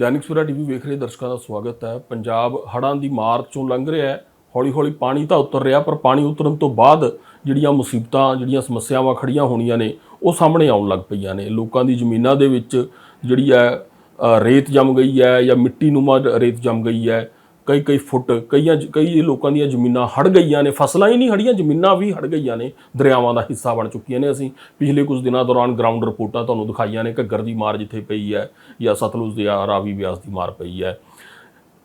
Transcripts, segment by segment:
Dainik Savera TV ਵੇਖ ਰਹੇ ਦਰਸ਼ਕਾਂ ਦਾ ਸਵਾਗਤ ਹੈ। ਪੰਜਾਬ ਹੜ੍ਹਾਂ ਦੀ ਮਾਰ ਚੋਂ ਲੰਘ ਰਿਹਾ ਹੈ। ਹੌਲੀ ਹੌਲੀ ਪਾਣੀ ਤਾਂ ਉਤਰ ਰਿਹਾ, ਪਰ ਪਾਣੀ ਉਤਰਨ ਤੋਂ ਬਾਅਦ ਜਿਹੜੀਆਂ ਮੁਸੀਬਤਾਂ, ਜਿਹੜੀਆਂ ਸਮੱਸਿਆਵਾਂ ਖੜੀਆਂ ਹੋਣੀਆਂ ਨੇ, ਉਹ ਸਾਹਮਣੇ ਆਉਣ ਲੱਗ ਪਈਆਂ ਨੇ। ਲੋਕਾਂ ਦੀ ਜ਼ਮੀਨਾਂ ਦੇ ਵਿੱਚ ਜਿਹੜੀ ਹੈ ਰੇਤ ਜੰਮ ਗਈ ਹੈ ਜਾਂ ਮਿੱਟੀ ਨੂਮਾ ਰੇਤ ਜੰਮ ਗਈ ਹੈ। ਕਈ ਕਈ ਫੁੱਟ, ਕਈਆਂ ਕਈ ਲੋਕਾਂ ਦੀਆਂ ਜ਼ਮੀਨਾਂ ਹੜ ਗਈਆਂ ਨੇ, ਫਸਲਾਂ ਹੀ ਨਹੀਂ ਹੜੀਆਂ ਜ਼ਮੀਨਾਂ ਵੀ ਹੜ ਗਈਆਂ ਨੇ, ਦਰਿਆਵਾਂ ਦਾ ਹਿੱਸਾ ਬਣ ਚੁੱਕੀਆਂ ਨੇ ਅਸੀਂ। ਪਿਛਲੇ ਕੁਝ ਦਿਨਾਂ ਦੌਰਾਨ ਗਰਾਊਂਡ ਰਿਪੋਰਟਾਂ ਤੁਹਾਨੂੰ ਦਿਖਾਈਆਂ ਨੇ ਘੱਗਰ ਦੀ ਮਾਰ ਜਿੱਥੇ ਪਈ ਹੈ ਜਾਂ ਸਤਲੁਜ ਦੇ ਰਾਵੀ ਬਿਆਸ ਦੀ ਮਾਰ ਪਈ ਹੈ।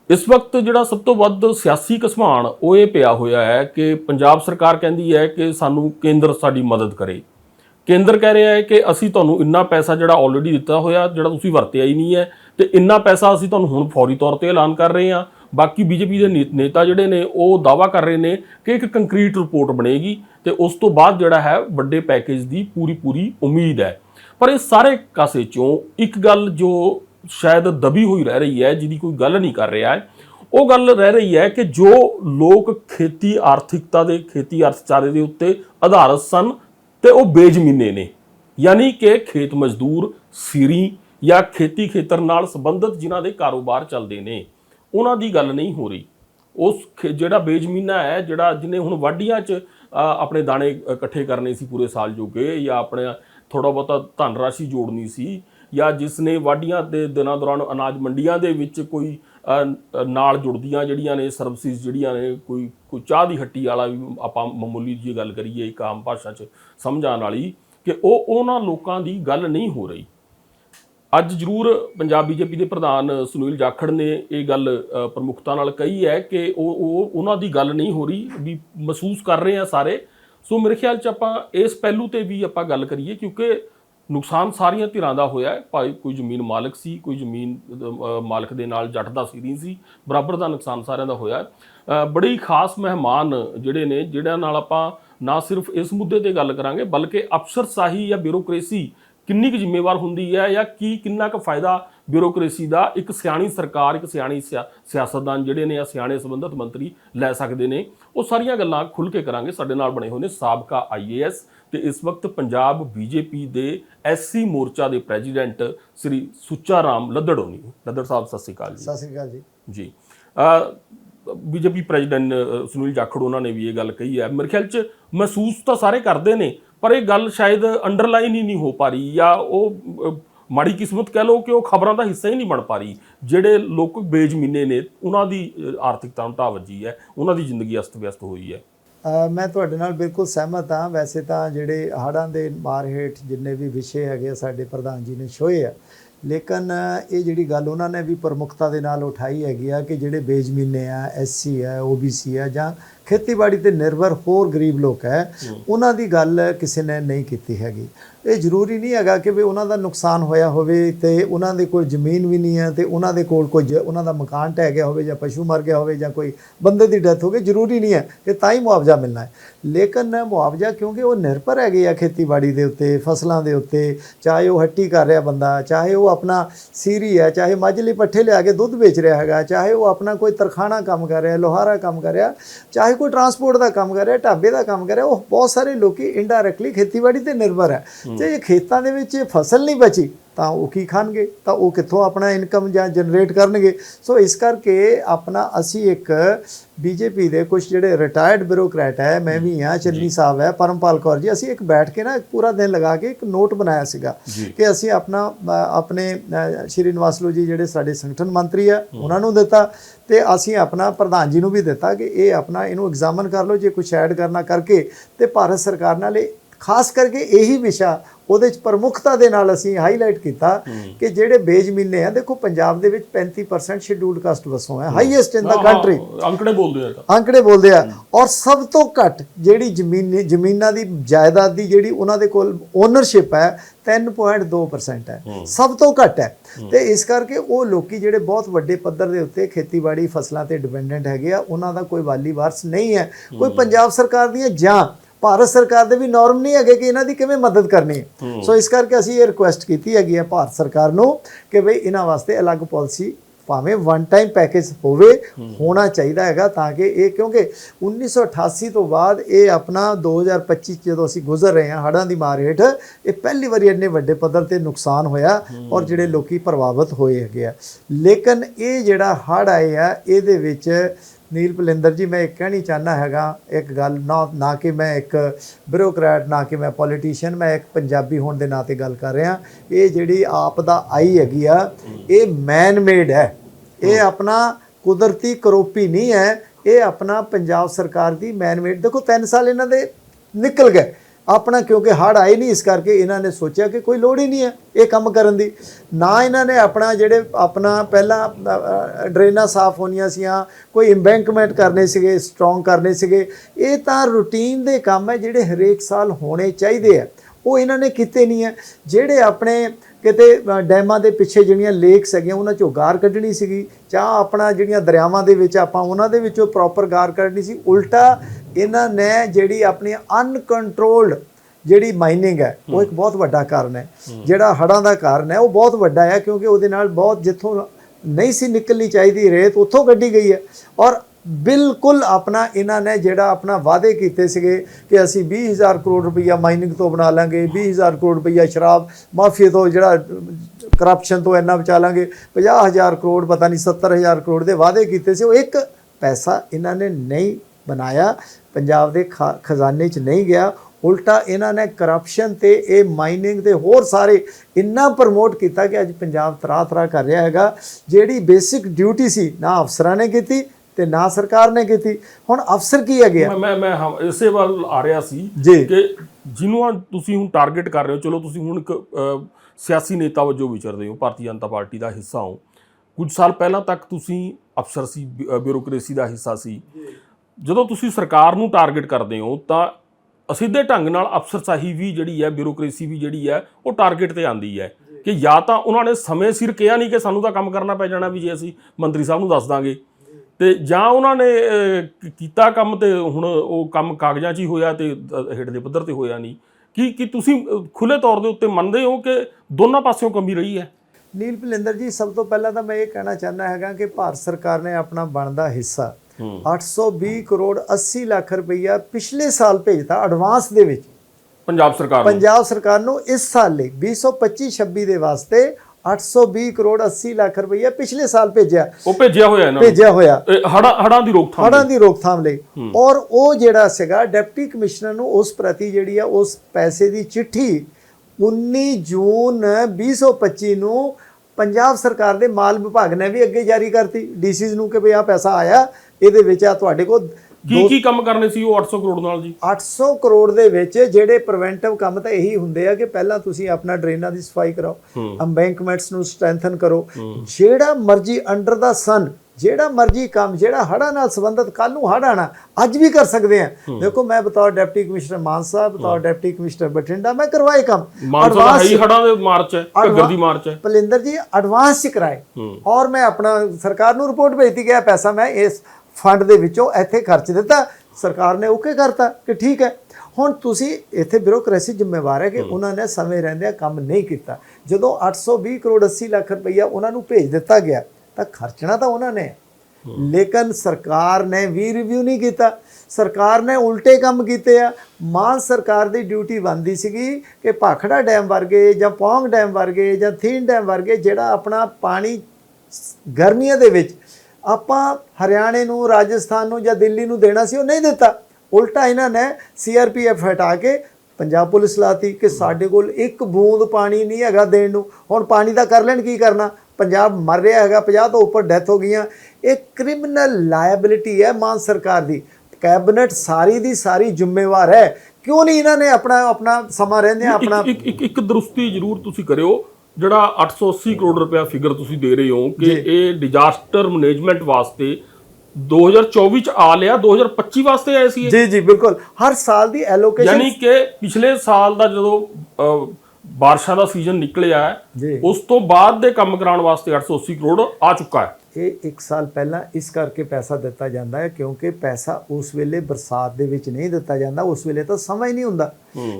ਇਸ ਵਕਤ ਜਿਹੜਾ ਸਭ ਤੋਂ ਵੱਧ ਸਿਆਸੀ ਘਸਮਾਨ ਉਹ ਇਹ ਪਿਆ ਹੋਇਆ ਹੈ ਕਿ ਪੰਜਾਬ ਸਰਕਾਰ ਕਹਿੰਦੀ ਹੈ ਕਿ ਸਾਨੂੰ ਕੇਂਦਰ ਸਾਡੀ ਮਦਦ ਕਰੇ। ਕੇਂਦਰ ਕਹਿ ਰਿਹਾ ਹੈ ਕਿ ਅਸੀਂ ਤੁਹਾਨੂੰ ਇੰਨਾ ਪੈਸਾ ਜਿਹੜਾ ਆਲਰੇਡੀ ਦਿੱਤਾ ਹੋਇਆ, ਜਿਹੜਾ ਤੁਸੀਂ ਵਰਤਿਆ ਹੀ ਨਹੀਂ ਹੈ, ਤੇ ਇੰਨਾ ਪੈਸਾ ਅਸੀਂ ਤੁਹਾਨੂੰ ਹੁਣ ਫੌਰੀ ਤੌਰ ਤੇ ਐਲਾਨ ਕਰ ਰਹੇ ਹਾਂ। ਬਾਕੀ ਬੀਜੇਪੀ ਦੇ ਨੇ- ਨੇਤਾ ਜਿਹੜੇ ਨੇ, ਉਹ ਦਾਵਾ ਕਰ ਰਹੇ ਨੇ ਕਿ ਇੱਕ ਕੰਕਰੀਟ ਰਿਪੋਰਟ ਬਣੇਗੀ ਤੇ ਉਸ ਤੋਂ ਬਾਅਦ ਜਿਹੜਾ ਹੈ ਵੱਡੇ ਪੈਕੇਜ ਦੀ ਪੂਰੀ ਪੂਰੀ ਉਮੀਦ ਹੈ। ਪਰ ਇਹ ਸਾਰੇ ਕਾਸੇ ਚੋਂ ਇੱਕ ਗੱਲ ਜੋ ਸ਼ਾਇਦ ਦਬੀ ਹੋਈ ਰਹਿ ਰਹੀ ਹੈ, ਜਿਹਦੀ ਕੋਈ ਗੱਲ ਨਹੀਂ ਕਰ ਰਿਹਾ ਹੈ, ਉਹ ਗੱਲ ਰਹਿ ਰਹੀ ਹੈ ਕਿ ਜੋ ਲੋਕ ਖੇਤੀ ਆਰਥਿਕਤਾ ਦੇ ਖੇਤੀ ਅਰਥਚਾਰੇ ਦੇ ਉੱਤੇ ਆਧਾਰਿਤ ਸਨ ਤੇ ਉਹ ਬੇਜ਼ਮੀਨੇ ਨੇ। ਯਾਨੀ ਕਿ ਖੇਤ ਮਜ਼ਦੂਰ, ਸੀਰੀ ਜਾਂ ਖੇਤੀ ਖੇਤਰ ਨਾਲ ਸੰਬੰਧਿਤ ਜਿਨ੍ਹਾਂ ਦੇ ਕਾਰੋਬਾਰ ਚੱਲਦੇ ਨੇ। ਉਹਨਾਂ ਦੀ ਗੱਲ ਨਹੀਂ ਹੋ ਰਹੀ। ਉਸ ਖੇ- ਜਿਹੜਾ ਬੇਜ਼ਮੀਨਾ ਹੈ, ਜਿਹੜਾ ਜਿਹਨੇ ਹੁਣ ਵਾਢੀਆਂ 'ਚ ਆਪਣੇ ਦਾਣੇ ਇਕੱਠੇ ਕਰਨੇ ਸੀ ਪੂਰੇ ਸਾਲ ਜੋਗੇ, ਜਾਂ ਆਪਣੇ ਥੋੜਾ ਬਹੁਤਾ ਧਨ ਰਾਸ਼ੀ ਜੋੜਨੀ ਸੀ, ਜਾਂ ਜਿਸ ਨੇ ਵਾਢੀਆਂ ਦੇ ਦਿਨਾਂ ਦੌਰਾਨ ਅਨਾਜ ਮੰਡੀਆਂ ਦੇ ਵਿੱਚ ਕੋਈ ਨਾਲ ਜੁੜਦੀਆਂ ਜਿਹੜੀਆਂ ਨੇ, ਸਰਵਿਸਿਜ਼ ਜਿਹੜੀਆਂ ਨੇ, ਕੋਈ ਕੋਈ ਚਾਹ ਦੀ ਹੱਟੀ ਵਾਲਾ ਵੀ ਆਪਾਂ ਮਾਮੂਲੀ ਜੀ ਗੱਲ ਕਰੀਏ, ਇੱਕ ਆਮ ਭਾਸ਼ਾ 'ਚ ਸਮਝਾਉਣ ਵਾਲੀ, ਕਿ ਉਹ ਉਹਨਾਂ ਲੋਕਾਂ ਦੀ ਗੱਲ ਨਹੀਂ ਹੋ ਰਹੀ। ਅੱਜ ਜ਼ਰੂਰ ਪੰਜਾਬ ਬੀਜੇਪੀ ਦੇ ਪ੍ਰਧਾਨ ਸੁਨੀਲ ਜਾਖੜ ਨੇ ਇਹ ਗੱਲ ਅ, ਪ੍ਰਮੁਖਤਾ ਨਾਲ ਕਹੀ ਹੈ ਕਿ ਉਹ ਉਹ ਉਹਨਾਂ ਦੀ ਗੱਲ ਨਹੀਂ ਹੋ ਰਹੀ ਵੀ ਮਹਿਸੂਸ ਕਰ ਰਹੇ ਆ ਸਾਰੇ ਸੋ ਮੇਰੇ ਖਿਆਲ ਚ ਆਪਾਂ ਇਸ ਪਹਿਲੂ ਤੇ ਵੀ ਆਪਾਂ ਗੱਲ ਕਰੀਏ ਕਿਉਂਕਿ ਨੁਕਸਾਨ ਸਾਰੀਆਂ ਧਿਰਾਂ ਦਾ ਹੋਇਆ ਹੈ ਭਾਈ ਕੋਈ ਜ਼ਮੀਨ ਮਾਲਕ ਸੀ ਕੋਈ ਜ਼ਮੀਨ ਮਾਲਕ ਦੇ ਨਾਲ ਜੱਟ ਦਾ ਸੀਰੀ ਸੀ ਬਰਾਬਰ ਦਾ ਨੁਕਸਾਨ ਸਾਰਿਆਂ ਦਾ ਹੋਇਆ ਹੈ। ਅ, ਬੜੇ ਖਾਸ ਮਹਿਮਾਨ ਜਿਹੜੇ ਨੇ ਜਿਹੜਿਆਂ ਨਾਲ ਆਪਾਂ ਨਾ ਸਿਰਫ ਇਸ ਮੁੱਦੇ ਤੇ ਗੱਲ ਕਰਾਂਗੇ ਬਲਕਿ ਅਫਸਰਸ਼ਾਹੀ ਜਾਂ ਬਿਊਰੋਕ੍ਰੇਸੀ ਕਿੰਨੀ ਕੁ ਜ਼ਿੰਮੇਵਾਰ ਹੁੰਦੀ ਹੈ ਜਾਂ ਕੀ ਕਿੰਨਾ ਕੁ ਫਾਇਦਾ ਬਿਊਰੋਕ੍ਰੇਸੀ ਦਾ ਇੱਕ ਸਿਆਣੀ ਸਰਕਾਰ ਇੱਕ ਸਿਆਣੀ ਸਿਆ- ਸਿਆਸਤਦਾਨ ਜਿਹੜੇ ਨੇ ਜਾਂ ਸਿਆਣੇ ਸੰਬੰਧਿਤ ਮੰਤਰੀ ਲੈ ਸਕਦੇ ਨੇ ਉਹ ਸਾਰੀਆਂ ਗੱਲਾਂ ਖੁੱਲ ਕੇ ਕਰਾਂਗੇ। ਸਾਡੇ ਨਾਲ ਬਣੇ ਹੋਏ ਨੇ ਸਾਬਕਾ ਆਈਏਐਸ ਤੇ ਇਸ ਵਕਤ ਪੰਜਾਬ ਬੀਜੇਪੀ ਦੇ ਐਸਸੀ ਮੋਰਚਾ ਦੇ ਪ੍ਰੈਜ਼ੀਡੈਂਟ ਸ੍ਰੀ ਸੁੱਚਾ ਰਾਮ ਲੱਦੜੋਨੀ। ਲੱਦੜ ਸਾਹਿਬ ਸਤਿ ਸ਼੍ਰੀ ਅਕਾਲ ਜੀ। ਸਤਿ ਸ੍ਰੀ ਅਕਾਲ ਜੀ। ਜੀ। ਬੀਜੇਪੀ ਪ੍ਰੈਜ਼ੀਡੈਂਟ ਸੁਨੀਲ ਜਾਖੜ ਉਹਨਾਂ ਨੇ ਵੀ ਇਹ ਗੱਲ ਕਹੀ ਹੈ। ਮੇਰੇ ਖਿਆਲ ਚ ਮਹਿਸੂਸ ਤਾਂ ਸਾਰੇ ਕਰਦੇ ਨੇ ਪਰ ਇਹ ਗੱਲ ਸ਼ਾਇਦ ਅੰਡਰਲਾਈਨ ਹੀ ਨਹੀਂ ਹੋ ਪਾ ਰਹੀ ਜਾਂ ਉਹ ਮਾੜੀ ਕਿਸਮਤ ਕਹਿ ਲਓ ਕਿ ਉਹ ਖਬਰਾਂ ਦਾ ਹਿੱਸਾ ਹੀ ਨਹੀਂ ਬਣ ਪਾ ਰਹੀ। ਜਿਹੜੇ ਲੋਕ ਬੇਜ਼ਮੀਨੇ ਨੇ, ਉਹਨਾਂ ਦੀ ਆਰਥਿਕਤਾ ਨੂੰ ਢਾਹ ਵੱਜੀ ਹੈ, ਉਹਨਾਂ ਦੀ ਜ਼ਿੰਦਗੀ ਅਸਤ-ਵਿਅਸਤ ਹੋਈ ਹੈ। ਮੈਂ ਤੁਹਾਡੇ ਨਾਲ ਬਿਲਕੁਲ ਸਹਿਮਤ ਹਾਂ। ਵੈਸੇ ਤਾਂ ਜਿਹੜੇ ਹੜ੍ਹਾਂ ਦੇ ਮਾਰ ਹੇਠ ਜਿੰਨੇ ਵੀ ਵਿਸ਼ੇ ਹੈਗੇ ਆ, ਸਾਡੇ ਪ੍ਰਧਾਨ ਜੀ ਨੇ ਛੋਏ ਆ। ਲੇਕਿਨ ਇਹ ਜਿਹੜੀ ਗੱਲ ਉਹਨਾਂ ਨੇ ਵੀ ਪ੍ਰਮੁਖਤਾ ਦੇ ਨਾਲ ਉਠਾਈ ਹੈਗੀ ਆ ਕਿ ਜਿਹੜੇ ਬੇਜ਼ਮੀਨੇ ਆ ਐਸਸੀ ਆ ਓਬੀਸੀ ਆ ਜਾਂ ਖੇਤੀਬਾੜੀ ਤੇ ਨਿਰਭਰ ਹੋਰ ਗਰੀਬ ਲੋਕ ਹੈ ਉਹਨਾਂ ਦੀ ਗੱਲ ਕਿਸੇ ਨੇ ਨਹੀਂ ਕੀਤੀ ਹੈਗੀ। ਇਹ ਜ਼ਰੂਰੀ ਨਹੀਂ ਹੈਗਾ ਕਿ ਵੀ ਉਹਨਾਂ ਦਾ ਨੁਕਸਾਨ ਹੋਇਆ ਹੋਵੇ ਤੇ ਉਹਨਾਂ ਦੇ ਕੋਲ ਜ਼ਮੀਨ ਵੀ ਨਹੀਂ ਹੈ ਤੇ ਉਹਨਾਂ ਦੇ ਕੋਲ ਕੋਈ ਉਹਨਾਂ ਦਾ ਮਕਾਨ ਢਹਿ ਗਿਆ ਹੋਵੇ ਜਾਂ ਪਸ਼ੂ ਮਰ ਗਿਆ ਹੋਵੇ ਜਾਂ ਕੋਈ ਬੰਦੇ ਦੀ ਡੈਥ ਹੋ ਗਈ ਜ਼ਰੂਰੀ ਨਹੀਂ ਹੈ ਕਿ ਤਾਂ ਹੀ ਮੁਆਵਜ਼ਾ ਮਿਲਣਾ ਹੈ। ਲੇਕਿਨ ਮੁਆਵਜ਼ਾ ਕਿਉਂਕਿ ਉਹ ਨਿਰਭਰ ਹੈਗੇ ਆ ਖੇਤੀਬਾੜੀ ਦੇ ਉੱਤੇ ਫਸਲਾਂ ਦੇ ਉੱਤੇ ਚਾਹੇ ਉਹ ਹੱਟੀ ਕਰ ਰਿਹਾ ਬੰਦਾ ਚਾਹੇ ਉਹ ਆਪਣਾ ਸੀਰੀ ਹੈ ਚਾਹੇ ਮੱਝ ਲਈ ਪੱਠੇ ਲਿਆ ਕੇ ਦੁੱਧ ਵੇਚ ਰਿਹਾ ਹੈਗਾ ਚਾਹੇ ਉਹ ਆਪਣਾ ਕੋਈ ਤਰਖਾਣਾ ਕੰਮ ਕਰ ਰਿਹਾ ਲੋਹਾਰਾ ਕੰਮ ਕਰ ਰਿਹਾ ਚਾਹੇ ਕੋਈ ਟਰਾਂਸਪੋਰਟ ਦਾ ਕੰਮ ਕਰ ਰਿਹਾ ਢਾਬੇ ਦਾ ਕੰਮ ਕਰ ਰਿਹਾ ਉਹ ਬਹੁਤ ਸਾਰੇ ਲੋਕੀ ਇਨਡਾਇਰੈਕਟਲੀ ਖੇਤੀਬਾੜੀ ਤੇ ਨਿਰਭਰ ਹੈ। ਤੇ ਜੇ ਖੇਤਾਂ ਦੇ ਵਿੱਚ ਫਸਲ ਨਹੀਂ ਬਚੀ ਤਾਂ ਉਹ ਕੀ ਖਾਣਗੇ? ਤਾਂ ਉਹ ਕਿੱਥੋਂ ਆਪਣਾ ਇਨਕਮ ਜਾਂ ਜਨਰੇਟ ਕਰਨਗੇ? ਸੋ ਇਸ ਕਰਕੇ ਆਪਣਾ ਅਸੀਂ ਇੱਕ ਬੀਜੇਪੀ ਦੇ ਕੁਝ ਜਿਹੜੇ ਰਿਟਾਇਰਡ ਬਿਊਰੋਕਰੈਟ ਹੈ ਮੈਂ ਵੀ ਹਾਂ ਚੰਨੀ ਸਾਹਿਬ ਹੈ ਪਰਮਪਾਲ ਕੌਰ ਜੀ ਅਸੀਂ ਇੱਕ ਬੈਠ ਕੇ ਨਾ ਇੱਕ ਪੂਰਾ ਦਿਨ ਲਗਾ ਕੇ ਇੱਕ ਨੋਟ ਬਣਾਇਆ ਸੀਗਾ। ਕਿ ਅਸੀਂ ਆਪਣਾ ਆਪਣੇ ਸ਼੍ਰੀ ਨਿਵਾਸਲੂ ਜੀ ਜਿਹੜੇ ਸਾਡੇ ਸੰਗਠਨ ਮੰਤਰੀ ਆ ਉਹਨਾਂ ਨੂੰ ਦਿੱਤਾ ਤੇ ਅਸੀਂ ਆਪਣਾ ਪ੍ਰਧਾਨ ਜੀ ਨੂੰ ਵੀ ਦਿੱਤਾ ਕਿ ਇਹ ਆਪਣਾ ਇਹਨੂੰ ਐਗਜ਼ਾਮਨ ਕਰ ਲਓ ਜੇ ਕੁਝ ਐਡ ਕਰਨਾ ਕਰਕੇ ਤੇ ਭਾਰਤ ਸਰਕਾਰ ਨਾਲ ਇਹ ਖਾਸ ਕਰਕੇ ਇਹੀ ਵਿਸ਼ਾ ਉਹਦੇ ਚ ਪ੍ਰਮੁਖਤਾ ਦੇ ਨਾਲ ਅਸੀਂ ਹਾਈਲਾਈਟ ਕੀਤਾ ਕਿ ਜਿਹੜੇ ਬੇਜ਼ਮੀਨੇ ਆ ਦੇਖੋ ਪੰਜਾਬ ਦੇ ਵਿੱਚ 35% ਸ਼ੈਡਿਊਲਡ ਕਾਸਟ ਵਸੋਂ ਹੈ ਹਾਈਐਸਟ ਇਨ ਦਾ ਕੰਟਰੀ ਅੰਕੜੇ ਬੋਲਦੇ ਆ ਅੰਕੜੇ ਬੋਲਦੇ ਆ। ਔਰ ਸਭ ਤੋਂ ਘੱਟ ਜਿਹੜੀ ਜ਼ਮੀਨ ਜ਼ਮੀਨਾਂ ਦੀ ਜਾਇਦਾਦ ਦੀ ਜਿਹੜੀ ਉਹਨਾਂ ਦੇ ਕੋਲ ਓਨਰਸ਼ਿਪ ਹੈ 3.2% ਹੈ। ਸਭ ਤੋਂ ਘੱਟ ਹੈ। ਤੇ ਇਸ ਕਰਕੇ ਉਹ ਲੋਕੀ ਜਿਹੜੇ ਬਹੁਤ ਵੱਡੇ ਪੱਧਰ ਦੇ ਉੱਤੇ ਖੇਤੀਬਾੜੀ ਫਸਲਾਂ ਤੇ ਡਿਪੈਂਡੈਂਟ ਹੈਗੇ ਆ ਉਹਨਾਂ ਦਾ ਕੋਈ ਵਾਲੀ ਵਾਰਸ ਨਹੀਂ ਹੈ। ਕੋਈ ਪੰਜਾਬ ਸਰਕਾਰ ਦੀਆਂ ਜਾਂ ਭਾਰਤ ਸਰਕਾਰ ਦੇ ਵੀ ਨਾਰਮ ਨਹੀਂ ਹੈਗੇ ਕਿ ਇਹਨਾਂ ਦੀ ਕਿਵੇਂ ਮਦਦ ਕਰਨੀ ਹੈ। ਸੋ ਇਸ ਕਰਕੇ ਅਸੀਂ ਇਹ ਰਿਕੁਐਸਟ ਕੀਤੀ ਹੈਗੀ ਹੈ ਭਾਰਤ ਸਰਕਾਰ ਨੂੰ ਕਿ ਭਈ ਇਹਨਾਂ ਵਾਸਤੇ ਅਲੱਗ ਪਾਲਿਸੀ ਭਾਵੇਂ ਵਨ ਟਾਈਮ ਪੈਕੇਜ ਹੋਵੇ ਹੋਣਾ ਚਾਹੀਦਾ ਹੈਗਾ ਤਾਂ ਕਿ ਇਹ ਕਿਉਂਕਿ 1988 ਤੋਂ ਬਾਅਦ ਇਹ ਆਪਣਾ 2025 ਚ ਜਦੋਂ ਅਸੀਂ ਗੁਜ਼ਰ ਰਹੇ ਹਾਂ ਹੜ੍ਹਾਂ ਦੀ ਮਾਰ ਹੇਠ ਇਹ ਪਹਿਲੀ ਵਾਰੀ ਇੰਨੇ ਵੱਡੇ ਪੱਧਰ ਤੇ ਨੁਕਸਾਨ ਹੋਇਆ ਔਰ ਜਿਹੜੇ ਲੋਕੀ ਪ੍ਰਭਾਵਿਤ ਹੋਏ ਹੈਗੇ ਆ। ਲੇਕਿਨ ਇਹ ਜਿਹੜਾ ਹੜ੍ਹ ਆਏ ਆ ਇਹਦੇ ਵਿੱਚ ਨੀਲ ਪਲਿੰਦਰ ਜੀ ਮੈਂ ਇੱਕ ਕਹਿਣੀ ਚਾਹਨਾ ਹੈਗਾ ਇੱਕ ਗੱਲ ਨਾ ਨਾ ਕਿ ਮੈਂ ਇੱਕ ਬਿਊਰੋਕਰੈਟ ਨਾ ਕਿ ਮੈਂ ਪੋਲੀਟੀਸ਼ੀਅਨ ਮੈਂ ਇੱਕ ਪੰਜਾਬੀ ਹੋਣ ਦੇ ਨਾਤੇ ਗੱਲ ਕਰ ਰਿਹਾ। ਇਹ ਜਿਹੜੀ ਆਪ ਦਾ ਆਈ ਹੈਗੀ ਆ ਇਹ ਮੈਨ ਮੇਡ ਹੈ। ਇਹ ਆਪਣਾ ਕੁਦਰਤੀ ਕਰੋਪੀ ਨਹੀਂ ਹੈ ਇਹ ਆਪਣਾ ਪੰਜਾਬ ਸਰਕਾਰ ਦੀ ਮੈਨ ਮੇਡ ਦੇਖੋ 3 ਸਾਲ ਇਹਨਾਂ ਦੇ ਨਿਕਲ ਗਏ। ਆਪਣਾ, ਕਿਉਂਕਿ ਹੜ ਆਏ ਨਹੀਂ, ਇਸ ਕਰਕੇ ਇਹਨਾਂ ਨੇ ਸੋਚਿਆ ਕਿ ਕੋਈ ਲੋੜ ਹੀ ਨਹੀਂ ਹੈ ਇਹ ਕੰਮ ਕਰਨ ਦੀ। ਨਾ ਇਹਨਾਂ ਨੇ ਆਪਣਾ ਜਿਹੜੇ, ਆਪਣਾ ਪਹਿਲਾਂ ਡਰੇਨਾਂ ਸਾਫ਼ ਹੋਣੀਆਂ ਸੀਆਂ, ਕੋਈ ਇੰਬੈਂਕਮੈਂਟ ਕਰਨੇ ਸੀਗੇ ਸਟਰੋਂਗ ਕਰਨੇ ਸੀਗੇ। ਇਹ ਤਾਂ ਰੂਟੀਨ ਦੇ ਕੰਮ ਹੈ, ਜਿਹੜੇ ਹਰੇਕ ਸਾਲ ਹੋਣੇ ਚਾਹੀਦੇ ਆ। ਉਹ ਇਹਨਾਂ ਨੇ ਕੀਤੇ ਨਹੀਂ ਹੈ। ਜਿਹੜੇ ਆਪਣੇ ਕਿਤੇ ਡੈਮਾਂ ਦੇ ਪਿੱਛੇ ਜਿਹੜੀਆਂ ਲੇਕਸ ਹੈਗੀਆਂ ਉਹਨਾਂ ਚੋਂ ਗਾਰ ਕੱਢਣੀ ਸੀਗੀ ਜਾਂ ਆਪਣਾ ਜਿਹੜੀਆਂ ਦਰਿਆਵਾਂ ਦੇ ਵਿੱਚ ਆਪਾਂ ਉਹਨਾਂ ਦੇ ਵਿੱਚੋਂ ਪ੍ਰੋਪਰ ਗਾਰ ਕੱਢਣੀ ਸੀ। ਉਲਟਾ ਇਹਨਾਂ ਨੇ ਜਿਹੜੀ ਆਪਣੀ ਅਨਕੰਟਰੋਲਡ ਜਿਹੜੀ ਮਾਈਨਿੰਗ ਹੈ ਉਹ ਇੱਕ ਬਹੁਤ ਵੱਡਾ ਕਾਰਨ ਹੈ। ਜਿਹੜਾ ਹੜਾਂ ਦਾ ਕਾਰਨ ਹੈ ਉਹ ਬਹੁਤ ਵੱਡਾ ਹੈ ਕਿਉਂਕਿ ਉਹਦੇ ਨਾਲ ਬਹੁਤ ਜਿੱਥੋਂ ਨਹੀਂ ਸੀ ਨਿਕਲਣੀ ਚਾਹੀਦੀ ਰੇਤ ਉੱਥੋਂ ਕੱਢੀ ਗਈ ਹੈ। ਔਰ ਬਿਲਕੁਲ ਆਪਣਾ ਇਹਨਾਂ ਨੇ ਜਿਹੜਾ ਆਪਣਾ ਵਾਅਦੇ ਕੀਤੇ ਸੀਗੇ ਕਿ ਅਸੀਂ 20000 ਕਰੋੜ ਰੁਪਈਆ ਮਾਈਨਿੰਗ ਤੋਂ ਬਣਾ ਲਾਂਗੇ 20000 ਕਰੋੜ ਰੁਪਈਆ ਸ਼ਰਾਬ ਮਾਫੀਆ ਤੋਂ ਜਿਹੜਾ ਕਰਪਸ਼ਨ ਤੋਂ ਇੰਨਾ ਬਚਾ ਲਾਂਗੇ 50000 ਕਰੋੜ, ਪਤਾ ਨਹੀਂ 70000 ਕਰੋੜ ਦੇ ਵਾਅਦੇ ਕੀਤੇ ਸੀ, ਉਹ ਇੱਕ ਪੈਸਾ ਇਹਨਾਂ ਨੇ ਨਹੀਂ ਬਣਾਇਆ, ਪੰਜਾਬ ਦੇ ਖਾ- ਖਜ਼ਾਨੇ 'ਚ ਨਹੀਂ ਗਿਆ, ਉਲਟਾ ਇਹਨਾਂ ਨੇ ਕਰਪਸ਼ਨ ਤੇ, ਇਹ ਮਾਈਨਿੰਗ ਤੇ ਹੋਰ ਸਾਰੇ ਇੰਨਾ ਪ੍ਰਮੋਟ ਕੀਤਾ ਕਿ ਅੱਜ ਪੰਜਾਬ ਤਰਾ ਤਰਾ ਕਰ ਰਿਹਾ ਹੈਗਾ, ਜਿਹੜੀ ਬੇਸਿਕ ਡਿਊਟੀ ਸੀ, ਨਾ ਅਫਸਰਾਂ ਨੇ ਕੀਤੀ ਤੇ ਨਾ ਸਰਕਾਰ ਨੇ ਕੀਤੀ। ਹੁਣ ਅਫਸਰ ਕੀ ਹੈਗੇ ਆ? ਮੈਂ ਮੈਂ ਇਸੇ ਵੱਲ ਆ ਰਿਹਾ ਸੀ ਕਿ ਜਿਹਨੂੰ ਤੁਸੀਂ ਹੁਣ ਟਾਰਗੇਟ ਕਰ ਰਹੇ ਹੋ ਚਲੋ ਤੁਸੀਂ ਹੁਣ ਇੱਕ ਸਿਆਸੀ ਨੇਤਾ ਵਜੋਂ ਵਿਚਰਦੇ ਹੋ ਭਾਰਤੀ ਜਨਤਾ ਪਾਰਟੀ ਦਾ ਹਿੱਸਾ ਹੋ। ਕੁਝ ਸਾਲ ਪਹਿਲਾਂ ਤੱਕ ਤੁਸੀਂ ਅਫਸਰ ਸੀ ਬਿਊਰੋਕ੍ਰੇਸੀ ਦਾ ਹਿੱਸਾ ਸੀ। ਜਦੋਂ ਤੁਸੀਂ ਸਰਕਾਰ ਨੂੰ ਟਾਰਗੇਟ ਕਰਦੇ ਹੋ ਤਾਂ ਅਸਿੱਧੇ ਢੰਗ ਨਾਲ ਅਫਸਰਸ਼ਾਹੀ ਵੀ ਜਿਹੜੀ ਹੈ ਬਿਊਰੋਕ੍ਰੇਸੀ ਵੀ ਜਿਹੜੀ ਹੈ ਉਹ ਟਾਰਗੇਟ ਤੇ ਆਂਦੀ ਹੈ। ਕਿ ਜਾਂ ਤਾਂ ਉਹਨਾਂ ਨੇ ਸਮੇਂ ਸਿਰ ਕਿਹਾ ਨਹੀਂ ਕਿ ਸਾਨੂੰ ਤਾਂ ਕੰਮ ਕਰਨਾ ਪੈ ਜਾਣਾ ਵੀ ਜੇ ਅਸੀਂ ਮੰਤਰੀ ਸਾਹਿਬ ਨੂੰ ਦੱਸ ਦਾਂਗੇ। ਤੇ ਜਾਂ ਉਹਨਾਂ ਨੇ ਕੀਤਾ ਕੰਮ ਤੇ ਹੁਣ ਉਹ ਕੰਮ ਕਾਗਜ਼ਾਂ 'ਚ ਹੀ ਹੋਇਆ ਤੇ ਹੇਠਲੇ ਪੱਧਰ ਤੇ ਹੋਇਆ ਨਹੀਂ। ਕੀ ਕੀ ਤੁਸੀਂ ਖੁੱਲੇ ਤੌਰ ਦੇ ਉੱਤੇ ਮੰਨਦੇ ਹੋ ਕਿ ਦੋਨਾਂ ਪਾਸਿਓਂ ਕਮੀ ਰਹੀ ਹੈ? ਨੀਲ ਭਲਿੰਦਰ ਜੀ ਸਭ ਤੋਂ ਪਹਿਲਾਂ ਤਾਂ ਮੈਂ ਇਹ ਕਹਿਣਾ ਚਾਹੁੰਦਾ ਹੈਗਾ ਕਿ ਭਾਰਤ ਸਰਕਾਰ ਨੇ ਆਪਣਾ ਬਣਦਾ ਹਿੱਸਾ 820 ਕਰੋੜ 80 ਲੱਖ ਰੁਪਈਆ ਪਿਛਲੇ ਸਾਲ ਭੇਜਤਾ ਐਡਵਾਂਸ ਦੇ ਵਿੱਚ। ਪੰਜਾਬ ਸਰਕਾਰ ਨੂੰ? ਪੰਜਾਬ ਸਰਕਾਰ ਨੂੰ ਇਸ ਸਾਲ ਲਈ 2025-26 ਦੇ ਵਾਸਤੇ 820 ਕਰੋੜ 80 ਲੱਖ ਰੁਪਈਆ ਪਿਛਲੇ ਸਾਲ ਭੇਜਿਆ। ਉਹ ਭੇਜਿਆ ਹੋਇਆ ਇਹਨਾਂ ਨੂੰ? ਭੇਜਿਆ ਹੋਇਆ। ਇਹ ਹੜ੍ਹਾਂ ਹੜ੍ਹਾਂ ਦੀ ਰੋਕਥਾਮ ਹੜ੍ਹਾਂ ਦੀ ਰੋਕਥਾਮ ਲਈ। ਔਰ ਉਹ ਜਿਹੜਾ ਸੀਗਾ ਡਿਪਟੀ ਕਮਿਸ਼ਨਰ ਨੂੰ ਉਸ ਪ੍ਰਤੀ ਜਿਹੜੀ ਆ ਉਸ ਪੈਸੇ ਦੀ ਚਿੱਠੀ 19 ਜੂਨ 2025 ਨੂੰ ਪੰਜਾਬ ਸਰਕਾਰ ਦੇ ਮਾਲ ਵਿਭਾਗ ਨੇ ਵੀ ਅੱਗੇ ਜਾਰੀ ਕਰਤੀ। ਡੀਸੀਜ਼ ਨੂੰ ਕਿ ਵੀ ਆ ਪੈਸਾ ਆਇਆ ਇਹਦੇ ਵਿੱਚ ਆ ਤੁਹਾਡੇ ਕੋਲ ਕੀ ਕੀ ਕੰਮ ਕਰਨੇ ਸੀ ਉਹ 800 ਕਰੋੜ ਨਾਲ ਜੀ? 800 ਕਰੋੜ ਦੇ ਵਿੱਚ ਜਿਹੜੇ ਪ੍ਰੀਵੈਂਟਿਵ ਕੰਮ ਤਾਂ ਇਹੀ ਹੁੰਦੇ ਆ ਕਿ ਪਹਿਲਾਂ ਤੁਸੀਂ ਆਪਣਾ ਡਰੇਨਾਂ ਦੀ ਸਫ਼ਾਈ ਕਰਾਓ ਅੰਬੈਂਕਮੈਂਟਸ ਨੂੰ ਸਟਰੈਂਥਨ ਕਰੋ। ਜਿਹੜਾ ਮਰਜ਼ੀ ਅੰਡਰ ਦਾ ਸਨ ਜਿਹੜਾ ਮਰਜ਼ੀ ਕੰਮ ਜਿਹੜਾ ਹੜ੍ਹਾਂ ਨਾਲ ਸੰਬੰਧਿਤ ਕੱਲ ਨੂੰ ਆਣਾ ਅੱਜ ਵੀ ਕਰ ਸਕਦੇ ਆ। ਦੇਖੋ ਮੈਂ ਬਤੌਰ ਡਿਪਟੀ ਕਮਿਸ਼ਨਰ ਮਾਨਸਾ ਬਤੌਰ ਡਿਪਟੀ ਕਮਿਸ਼ਨਰ ਬਠਿੰਡਾ ਮੈਂ ਕਰਵਾਏ ਕੰਮ। ਦਾ ਹੈ ਹੀ ਹੜ੍ਹਾਂ ਦੇ ਮਾਰਚ ਹੈ ਘੱਗਰ ਦੀ ਮਾਰਚ ਹੈ। ਪਲਿੰਦਰ ਜੀ ਐਡਵਾਂਸ ਚ ਕਰਾਏ। ਔਰ ਮੈਂ ਆਪਣਾ ਸਰਕਾਰ ਨੂੰ ਰਿਪੋਰਟ ਭੇਜਤੀ ਗਿਆ ਪੈਸਾ ਮੈਂ ਇਸ ਫੰਡ ਦੇ ਵਿੱਚੋਂ ਇੱਥੇ ਖਰਚ ਦਿੱਤਾ ਸਰਕਾਰ ਨੇ ਓਕੇ ਕਰਤਾ ਕਿ ਠੀਕ ਹੈ। ਹੁਣ ਤੁਸੀਂ ਇੱਥੇ ਬਿਊਰੋਕ੍ਰੇਸੀ ਜ਼ਿੰਮੇਵਾਰ ਹੈ ਕਿ ਉਹਨਾਂ ਨੇ ਸਮੇਂ ਰਹਿੰਦਿਆਂ ਕੰਮ ਨਹੀਂ ਕੀਤਾ। ਜਦੋਂ 820 ਕਰੋੜ 80 ਲੱਖ ਰੁਪਈਆ ਉਹਨਾਂ ਨੂੰ ਭੇਜ ਦਿੱਤਾ ਗਿਆ ਤਾਂ ਖਰਚਣਾ ਤਾਂ ਉਹਨਾਂ ਨੇ। ਲੇਕਿਨ ਸਰਕਾਰ ਨੇ ਵੀ ਰਿਵਿਊ ਨਹੀਂ ਕੀਤਾ। ਸਰਕਾਰ ਨੇ ਉਲਟੇ ਕੰਮ ਕੀਤੇ ਆ। ਮਾਨ ਸਰਕਾਰ ਦੀ ਡਿਊਟੀ ਬਣਦੀ ਸੀਗੀ ਕਿ ਭਾਖੜਾ ਡੈਮ ਵਰਗੇ ਜਾਂ ਪੌਂਗ ਡੈਮ ਵਰਗੇ ਜਾਂ ਥੀਨ ਡੈਮ ਵਰਗੇ ਜਿਹੜਾ ਆਪਣਾ ਪਾਣੀ ਗਰਮੀਆਂ ਦੇ ਵਿੱਚ ਆਪਾਂ ਹਰਿਆਣੇ ਨੂੰ ਰਾਜਸਥਾਨ ਨੂੰ ਜਾਂ ਦਿੱਲੀ ਨੂੰ ਦੇਣਾ ਸੀ ਉਹ ਨਹੀਂ ਦਿੱਤਾ। ਉਲਟਾ ਇਹਨਾਂ ਨੇ ਸੀਆਰਪੀਐਫ ਹਟਾ ਕੇ ਪੰਜਾਬ ਪੁਲਿਸ ਲਾਤੀ ਕਿ ਸਾਡੇ ਕੋਲ ਇੱਕ ਬੂੰਦ ਪਾਣੀ ਨਹੀਂ ਹੈਗਾ ਦੇਣ ਨੂੰ। ਹੁਣ ਪਾਣੀ ਦਾ ਕਰ ਲੈਣ ਕੀ ਕਰਨਾ? ਪੰਜਾਬ ਮਰ ਰਿਹਾ ਹੈਗਾ 50 ਤੋਂ ਉੱਪਰ ਡੈਥ ਹੋ ਗਈਆਂ। ਇਹ ਕ੍ਰਿਮੀਨਲ ਲਾਇਬਿਲਿਟੀ ਹੈ ਮਾਨ ਸਰਕਾਰ ਦੀ। ਕੈਬਨਿਟ ਸਾਰੀ ਦੀ ਸਾਰੀ ਜ਼ਿੰਮੇਵਾਰ ਹੈ। ਕਿਉਂ ਨਹੀਂ ਇਹਨਾਂ ਨੇ ਆਪਣਾ ਆਪਣਾ ਸਮਾਂ ਰਹਿੰਦੇ ਆਪਣਾ ਇੱਕ ਇੱਕ ਇੱਕ ਦਰੁਸਤੀ ਜ਼ਰੂਰ ਤੁਸੀਂ ਕਰਿਓ। ਜਿਹੜਾ 880 ਕਰੋੜ ਰੁਪਇਆ ਫਿਗਰ ਤੁਸੀਂ ਦੇ ਰਹੇ ਹੋ ਕਿ ਇਹ ਡਿਜ਼ਾਸਟਰ ਮੈਨੇਜਮੈਂਟ ਵਾਸਤੇ 2024 ਚ ਆ ਲਿਆ 2025 ਵਾਸਤੇ ਆਏ ਸੀ? ਜੀ ਜੀ ਬਿਲਕੁਲ। ਹਰ ਸਾਲ ਦੀ ਐਲੋਕੇਸ਼ਨ ਯਾਨੀ ਕਿ ਪਿਛਲੇ ਸਾਲ ਦਾ ਜਦੋਂ ਬਾਰਿਸ਼ਾਂ ਦਾ ਸੀਜ਼ਨ ਨਿਕਲਿਆ ਉਸ ਤੋਂ ਬਾਅਦ ਦੇ ਕੰਮ ਕਰਾਉਣ ਵਾਸਤੇ 880 ਕਰੋੜ ਆ ਚੁੱਕਾ ਹੈ। ਇਹ 1 ਸਾਲ ਪਹਿਲਾਂ ਇਸ ਕਰਕੇ ਪੈਸਾ ਦਿੱਤਾ ਜਾਂਦਾ ਹੈ ਕਿਉਂਕਿ ਪੈਸਾ ਉਸ ਵੇਲੇ ਬਰਸਾਤ ਦੇ ਵਿੱਚ ਨਹੀਂ ਦਿੱਤਾ ਜਾਂਦਾ ਉਸ ਵੇਲੇ ਤਾਂ ਸਮਾਂ ਹੀ ਨਹੀਂ ਹੁੰਦਾ।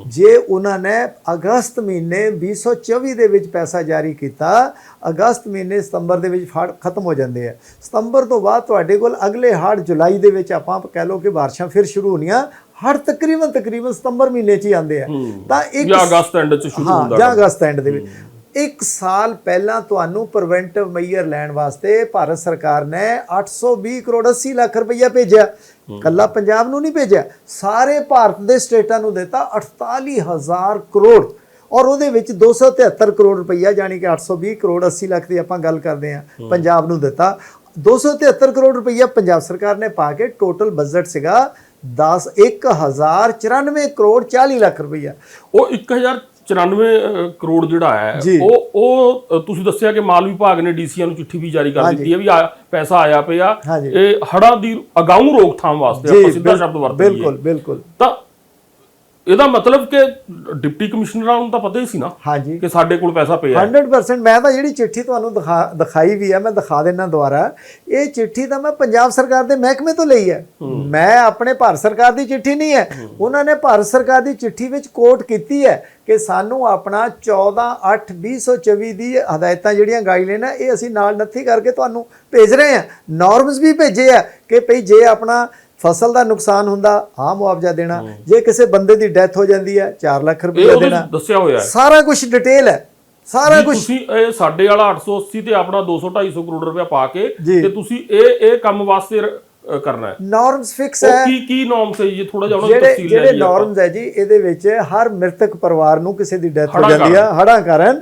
ਜੇ ਉਹਨਾਂ ਨੇ ਅਗਸਤ ਮਹੀਨੇ 2024 ਦੇ ਵਿੱਚ ਪੈਸਾ ਜਾਰੀ ਕੀਤਾ ਅਗਸਤ ਮਹੀਨੇ ਸਤੰਬਰ ਦੇ ਵਿੱਚ ਫੜ ਖਤਮ ਹੋ ਜਾਂਦੇ ਆ। ਸਤੰਬਰ ਤੋਂ ਬਾਅਦ ਤੁਹਾਡੇ ਕੋਲ ਅਗਲੇ ਹੜ ਜੁਲਾਈ ਦੇ ਵਿੱਚ ਆਪਾਂ ਕਹਿ ਲਓ ਕਿ ਬਾਰਿਸ਼ਾਂ ਫਿਰ ਸ਼ੁਰੂ ਹੋਣੀਆਂ ਹੜ ਤਕਰੀਬਨ ਤਕਰੀਬਨ ਸਤੰਬਰ ਮਹੀਨੇ 'ਚ ਹੀ ਆਉਂਦੇ ਆ। ਤਾਂ ਇੱਕ ਜਾਂ ਅਗਸਤ ਐਂਡ ਚ ਸ਼ੁਰੂ ਹਾਂ ਹੁੰਦਾ ਜਾਂ ਅਗਸਤ ਐਂਡ ਦੇ ਵਿੱਚ। ਇੱਕ ਸਾਲ ਪਹਿਲਾਂ ਤੁਹਾਨੂੰ ਪ੍ਰੀਵੈਂਟਿਵ ਮਈਅਰ ਲੈਣ ਵਾਸਤੇ ਭਾਰਤ ਸਰਕਾਰ ਨੇ 820 ਕਰੋੜ 80 ਲੱਖ ਰੁਪਈਆ ਭੇਜਿਆ। ਕੱਲਾ ਪੰਜਾਬ ਨੂੰ ਨਹੀਂ ਭੇਜਿਆ ਸਾਰੇ ਭਾਰਤ ਦੇ ਸਟੇਟਾਂ ਨੂੰ ਦਿੱਤਾ 48000 ਕਰੋੜ। ਔਰ ਉਹਦੇ ਵਿੱਚ 273 ਕਰੋੜ ਰੁਪਈਆ ਜਾਨੀ ਕਿ 820 ਕਰੋੜ 80 ਲੱਖ ਦੀ ਆਪਾਂ ਗੱਲ ਕਰਦੇ ਆ ਪੰਜਾਬ ਨੂੰ ਦਿੱਤਾ। 273 ਕਰੋੜ ਰੁਪਈਆ ਪੰਜਾਬ ਸਰਕਾਰ ਨੇ ਪਾ ਕੇ ਟੋਟਲ ਬਜਟ ਸੀਗਾ 10 1094 ਕਰੋੜ 40 ਲੱਖ ਰੁਪਈਆ। ਉਹ 1000 94 ਕਰੋੜ ਜਿਹੜਾ ਹੈ ਉਹ ਉਹ ਤੁਸੀਂ ਦੱਸਿਆ ਕਿ ਮਾਲ ਵਿਭਾਗ ਨੇ ਡੀਸੀਆਂ ਨੂੰ ਚਿੱਠੀ ਵੀ ਜਾਰੀ ਕਰ ਦਿੱਤੀ ਹੈ ਵੀ ਆ ਪੈਸਾ ਆਇਆ ਪਿਆ। ਇਹ ਹੜਾਂ ਦੀ ਅਗਾਊਂ ਰੋਕਥਾਮ ਵਾਸਤੇ ਆਪਾਂ ਸਿੱਧਾ ਸ਼ਬਦ ਵਰਤਦੇ ਬਿਲਕੁਲ ਬਿਲਕੁਲ। ਤਾਂ ਇਹਦਾ ਮਤਲਬ ਕਿ ਡਿਪਟੀ ਕਮਿਸ਼ਨਰਾਂ ਨੂੰ ਤਾਂ ਪਤਾ ਹੀ ਸੀ ਨਾ ਹਾਂਜੀ। ਕਿ ਸਾਡੇ ਕੋਲ ਪੈਸਾ ਪਿਆ ਹੈ। 100% ਮੈਂ ਤਾਂ ਜਿਹੜੀ ਚਿੱਠੀ ਤੁਹਾਨੂੰ ਦਿਖਾ ਦਿਖਾਈ ਵੀ ਹੈ ਮੈਂ ਦਿਖਾ ਦੇਣਾ ਦੁਬਾਰਾ। ਇਹ ਚਿੱਠੀ ਤਾਂ ਮੈਂ ਪੰਜਾਬ ਸਰਕਾਰ ਦੇ ਮਹਿਕਮੇ ਤੋਂ ਲਈ ਹੈ। ਮੈਂ ਆਪਣੇ ਭਾਰਤ ਸਰਕਾਰ ਦੀ ਚਿੱਠੀ ਨਹੀਂ ਹੈ। ਉਹਨਾਂ ਨੇ ਭਾਰਤ ਸਰਕਾਰ ਦੀ ਚਿੱਠੀ ਵਿੱਚ ਕੋਟ ਕੀਤੀ ਹੈ ਕਿ ਸਾਨੂੰ ਆਪਣਾ 14 8 2024 ਦੀ ਹਦਾਇਤਾਂ ਜਿਹੜੀਆਂ ਗਾਈਡਲਾਈਨ ਹੈ ਇਹ ਅਸੀਂ ਨਾਲ ਨੱਥੀ ਕਰਕੇ ਤੁਹਾਨੂੰ ਭੇਜ ਰਹੇ ਹਾਂ। ਨਾਰਮਸ ਵੀ ਭੇਜੇ ਆ ਕਿ ਭਈ ਜੇ ਆਪਣਾ ਫਸਲ ਦਾ ਨੁਕਸਾਨ ਹੁੰਦਾ ਆ ਮੁਆਵਜ਼ਾ ਦੇਣਾ ਜੇ ਕਿਸੇ ਬੰਦੇ ਦੀ ਡੈਥ ਹੋ ਜਾਂਦੀ ਹੈ 4 ਲੱਖ ਇਹ ਰੁਪਏ ਦੇਣਾ। ਦੱਸਿਆ ਹੋਇਆ ਹੈ। ਸਾਰਾ ਕੁਝ ਡਿਟੇਲ ਹੈ। ਸਾਰਾ ਕੁਝ ਤੁਸੀਂ ਇਹ ਸਾਡੇ ਵਾਲਾ 880 ਤੇ ਆਪਣਾ 200 250 ਕਰੋੜ ਰੁਪਇਆ ਪਾ ਕੇ। ਤੇ ਤੁਸੀਂ ਇਹ ਇਹ ਕੰਮ ਵਾਸਤੇ ਕਰਨਾ ਹੈ। ਨਾਰਮਸ ਫਿਕਸ ਹੈ। ਕੀ ਕੀ ਨੋਰਮਸ ਹੈ ਜੀ? ਥੋੜਾ ਜਿਹਾ ਉਹਨਾਂ ਦੀ ਜਿਹੜੇ ਤਫਸੀਲ ਲੈ ਜਿਹੜੇ। ਨਾਰਮਸ ਹੈ ਜੀ ਇਹਦੇ ਵਿੱਚ ਹਰ ਮ੍ਰਿਤਕ ਪਰਿਵਾਰ ਨੂੰ ਕਿਸੇ ਦੀ ਡੈਥ ਹੋ ਜਾਂਦੀ ਆ ਹੜਾਂ ਕਾਰਨ।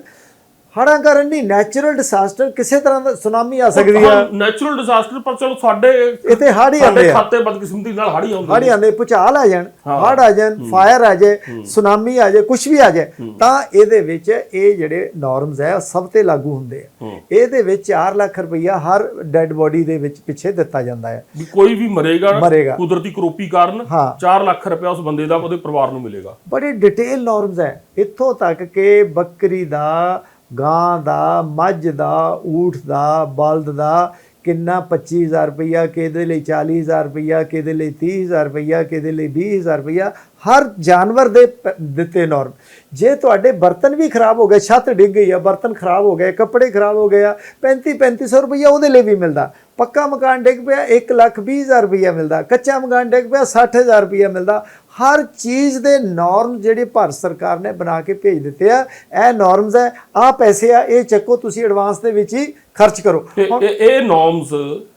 ਹੜਾਂ ਕਾਰਨ ਨਹੀਂ ਨੈਚੁਰਲ ਡਿਸਾਸਟਰ ਕਿਸੇ ਤਰ੍ਹਾਂ ਦਾ ਸੁਨਾਮੀ ਆ ਸਕਦੀ ਆ। ਨੈਚੁਰਲ ਡਿਜ਼ਾਸਟਰ ਪਰ ਚਲੋ ਸਾਡੇ ਇੱਥੇ ਹੜ੍ਹ ਹੀ ਆਉਂਦੇ ਆ। ਖਾਤੇ ਬਦਕਿਸਮਤੀ ਨਾਲ ਹੜ ਹੀ ਆਉਂਦੇ ਹੜ੍ਹ ਹੀ ਆਉਂਦੇ ਭੁਚਾਲ ਆ ਜਾਣ ਹੜ੍ਹ ਆ ਜਾਣ ਫਾਇਰ ਆ ਜਾਏ ਸੁਨਾਮੀ ਆ ਜਾਏ ਕੁਝ ਵੀ ਆ ਜਾਏ ਤਾਂ ਇਹਦੇ ਵਿੱਚ ਇਹ ਜਿਹੜੇ ਨਾਰਮਸ ਹੈ ਸਭ ਤੇ ਲਾਗੂ ਹੁੰਦੇ ਆ। ਇਹਦੇ ਵਿੱਚ 4 ਲੱਖ ਰੁਪਈਆ ਹਰ ਡੈੱਡ ਬੋਡੀ ਦੇ ਵਿੱਚ ਪਿੱਛੇ ਦਿੱਤਾ ਜਾਂਦਾ ਹੈ ਵੀ ਕੋਈ ਵੀ ਮਰੇਗਾ ਮਰੇਗਾ। ਕੁਦਰਤੀ ਕਰੋਪੀ ਕਾਰਨ ਹਾਂ। 4 ਲੱਖ ਰੁਪਇਆ ਉਸ ਬੰਦੇ ਦਾ ਉਹਦੇ ਪਰਿਵਾਰ ਨੂੰ ਮਿਲੇਗਾ। ਬੜੇ ਡਿਟੇਲ ਨਾਰਮਸ ਹੈ ਇੱਥੋਂ ਤੱਕ ਕਿ ਬੱਕਰੀ ਦਾ ਗਾਂ ਦਾ, ਮੱਝ ਦਾ, ਊਠ ਦਾ, ਬਲਦ ਦਾ ਕਿੰਨਾ 25000 ਰੁਪਇਆ ਕਿਹਦੇ ਲਈ 40000 ਰੁਪਇਆ ਕਿਹਦੇ ਲਈ 30000 ਰੁਪਇਆ ਕਿਹਦੇ ਲਈ 20000 ਰੁਪਇਆ ਹਰ ਜਾਨਵਰ ਦੇ ਪ- ਦਿੱਤੇ ਨਾਰਮ ਜੇ ਤੁਹਾਡੇ ਬਰਤਨ ਵੀ ਖਰਾਬ ਹੋ ਗਏ, ਛੱਤ ਡਿੱਗ ਗਈ ਆ, ਬਰਤਨ ਖਰਾਬ ਹੋ ਗਏ, ਕੱਪੜੇ ਖਰਾਬ ਹੋ ਗਏ ਆ 35 3500 ਰੁਪਇਆ ਉਹਦੇ ਲਈ ਵੀ ਮਿਲਦਾ। ਪੱਕਾ ਮਕਾਨ ਡਿੱਗ ਪਿਆ 1 ਲੱਖ 20000 ਰੁਪਇਆ ਮਿਲਦਾ। ਕੱਚਾ ਮਕਾਨ ਡਿੱਗ ਪਿਆ 60000 ਰੁਪਇਆ ਮਿਲਦਾ। ਹਰ ਚੀਜ਼ ਦੇ ਨਾਰਮ ਜਿਹੜੇ ਭਾਰਤ ਸਰਕਾਰ ਨੇ ਬਣਾ ਕੇ ਭੇਜ ਦਿੱਤੇ ਆ ਇਹ ਨਾਰਮਸ ਹੈ ਆ ਪੈਸੇ ਆ ਇਹ ਚੱਕੋ ਤੁਸੀਂ ਐਡਵਾਂਸ ਦੇ ਵਿੱਚ ਹੀ ਖਰਚ ਕਰੋ। ਇਹ ਨੋਰਮਸ